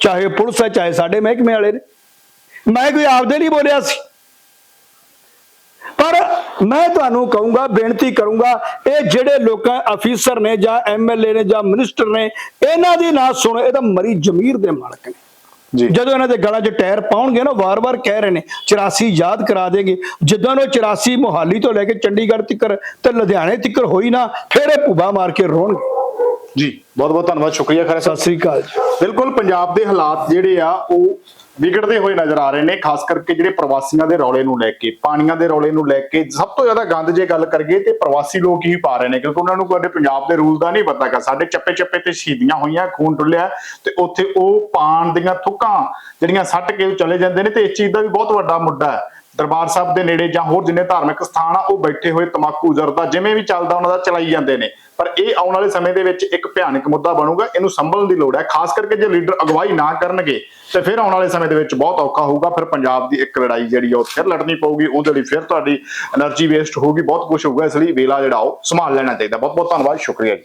Speaker 1: ਚਾਹੇ ਪੁਲਿਸ ਹੈ ਚਾਹੇ ਸਾਡੇ ਮਹਿਕਮੇ ਵਾਲੇ ਨੇ। ਮੈਂ ਕੋਈ ਆਪਦੇ ਲਈ ਬੋਲਿਆ ਸੀ। ਪਰ ਮੈਂ ਤੁਹਾਨੂੰ ਕਹੂੰਗਾ ਬੇਨਤੀ ਕਰੂੰਗਾ ਇਹ ਜਿਹੜੇ ਲੋਕਾਂ ਅਫੀਸਰ ਨੇ ਜਾਂ ਐਮਐਲਏ ਨੇ ਜਾਂ ਮਿਨਿਸਟਰ ਨੇ ਇਹਨਾਂ ਦੀ ਨਾ ਸੁਣੋ ਇਹ ਤਾਂ ਮਰੀ ਜ਼ਮੀਰ ਦੇ ਮਾਲਕ ਨੇ।
Speaker 2: ਜੀ।
Speaker 1: ਜਦੋਂ ਇਹਨਾਂ ਦੇ ਗਲਾਂ 'ਚ ਟਾਇਰ ਪਾਉਣਗੇ ਨਾ ਵਾਰ-ਵਾਰ ਕਹਿ ਰਹੇ ਨੇ 84 ਯਾਦ ਕਰਾ ਦੇਗੇ। ਜਦੋਂ ਉਹ 84 ਮੁਹਾਲੀ ਤੋਂ ਲੈ ਕੇ ਚੰਡੀਗੜ੍ਹ ਤੱਕ ਤੇ ਲੁਧਿਆਣੇ ਤੱਕ ਹੋਈ ਨਾ ਫਿਰ ਇਹ ਭੁੱਬਾ ਮਾਰ ਕੇ ਰੋਣਗੇ।
Speaker 2: ਜੀ ਬਹੁਤ ਬਹੁਤ ਧੰਨਵਾਦ ਸ਼ੁਕਰੀਆ ਖਰੇ
Speaker 1: ਸਤਿ ਸ੍ਰੀ ਅਕਾਲ ਜੀ।
Speaker 2: ਬਿਲਕੁਲ ਪੰਜਾਬ ਦੇ ਹਾਲਾਤ ਜਿਹੜੇ ਆ ਉਹ ਵਿਗੜਦੇ ਹੋਏ ਨਜ਼ਰ ਆ ਰਹੇ ਨੇ ਖਾਸ ਕਰਕੇ ਜਿਹੜੇ ਪ੍ਰਵਾਸੀਆਂ ਦੇ ਰੌਲੇ ਨੂੰ ਲੈ ਕੇ ਪਾਣੀਆਂ ਦੇ ਰੌਲੇ ਨੂੰ ਲੈ ਕੇ ਸਭ ਤੋਂ ਜ਼ਿਆਦਾ ਗੰਦ ਜੇ ਗੱਲ ਕਰੀਏ ਤੇ ਪ੍ਰਵਾਸੀ ਲੋਕ ਹੀ ਪਾ ਰਹੇ ਨੇ ਕਿਉਂਕਿ ਉਹਨਾਂ ਨੂੰ ਸਾਡੇ ਪੰਜਾਬ ਦੇ ਰੂਲ ਦਾ ਨਹੀਂ ਪਤਾ ਹੈਗਾ ਸਾਡੇ ਚੱਪੇ ਚੱਪੇ ਤੇ ਸ਼ਹੀਦੀਆਂ ਹੋਈਆਂ ਖੂਨ ਡੁੱਲਿਆ ਤੇ ਉੱਥੇ ਉਹ ਪਾਣ ਦੀਆਂ ਥੁੱਕਾਂ ਜਿਹੜੀਆਂ ਸੱਟ ਕੇ ਚਲੇ ਜਾਂਦੇ ਨੇ ਤੇ ਇਸ ਚੀਜ਼ ਦਾ ਵੀ ਬਹੁਤ ਵੱਡਾ ਮੁੱਦਾ ਹੈ। ਦਰਬਾਰ ਸਾਹਿਬ ਦੇ ਨੇੜੇ ਜਾਂ ਹੋਰ ਜਿੰਨੇ ਧਾਰਮਿਕ ਸਥਾਨ ਆ, ਉਹ ਬੈਠੇ ਹੋਏ ਤਮਾਕੂ ਜ਼ਰਦਾ ਜਿਵੇਂ ਵੀ ਚੱਲਦਾ ਉਹਨਾਂ ਦਾ ਚਲਾਈ ਜਾਂਦੇ ਨੇ। ਪਰ ਇਹ ਆਉਣ ਵਾਲੇ ਸਮੇਂ ਦੇ ਵਿੱਚ ਇੱਕ ਭਿਆਨਕ ਮੁੱਦਾ ਬਣੂਗਾ, ਇਹਨੂੰ ਸੰਭਲਣ ਦੀ ਲੋੜ ਹੈ। ਖਾਸ ਕਰਕੇ ਜੇ ਲੀਡਰ ਅਗਵਾਈ ਨਾ ਕਰਨਗੇ, ਤੇ ਫਿਰ ਆਉਣ ਵਾਲੇ ਸਮੇਂ ਦੇ ਵਿੱਚ ਬਹੁਤ ਔਖਾ ਹੋਊਗਾ। ਫਿਰ ਪੰਜਾਬ ਦੀ ਇੱਕ ਲੜਾਈ ਜਿਹੜੀ ਆ, ਉਹ ਫਿਰ ਲੜਨੀ ਪਊਗੀ। ਉਹਦੇ ਲਈ ਫਿਰ ਤੁਹਾਡੀ એનર્ਜੀ ਵੇਸਟ ਹੋਊਗੀ, ਬਹੁਤ ਕੁਝ ਹੋਊਗਾ। ਇਸ ਲਈ ਵੇਲਾ ਜਿਹੜਾ ਉਹ ਸੰਭਾਲ ਲੈਣਾ ਚਾਹੀਦਾ। ਬਹੁਤ ਬਹੁਤ ਧੰਨਵਾਦ, ਸ਼ੁਕਰੀਆ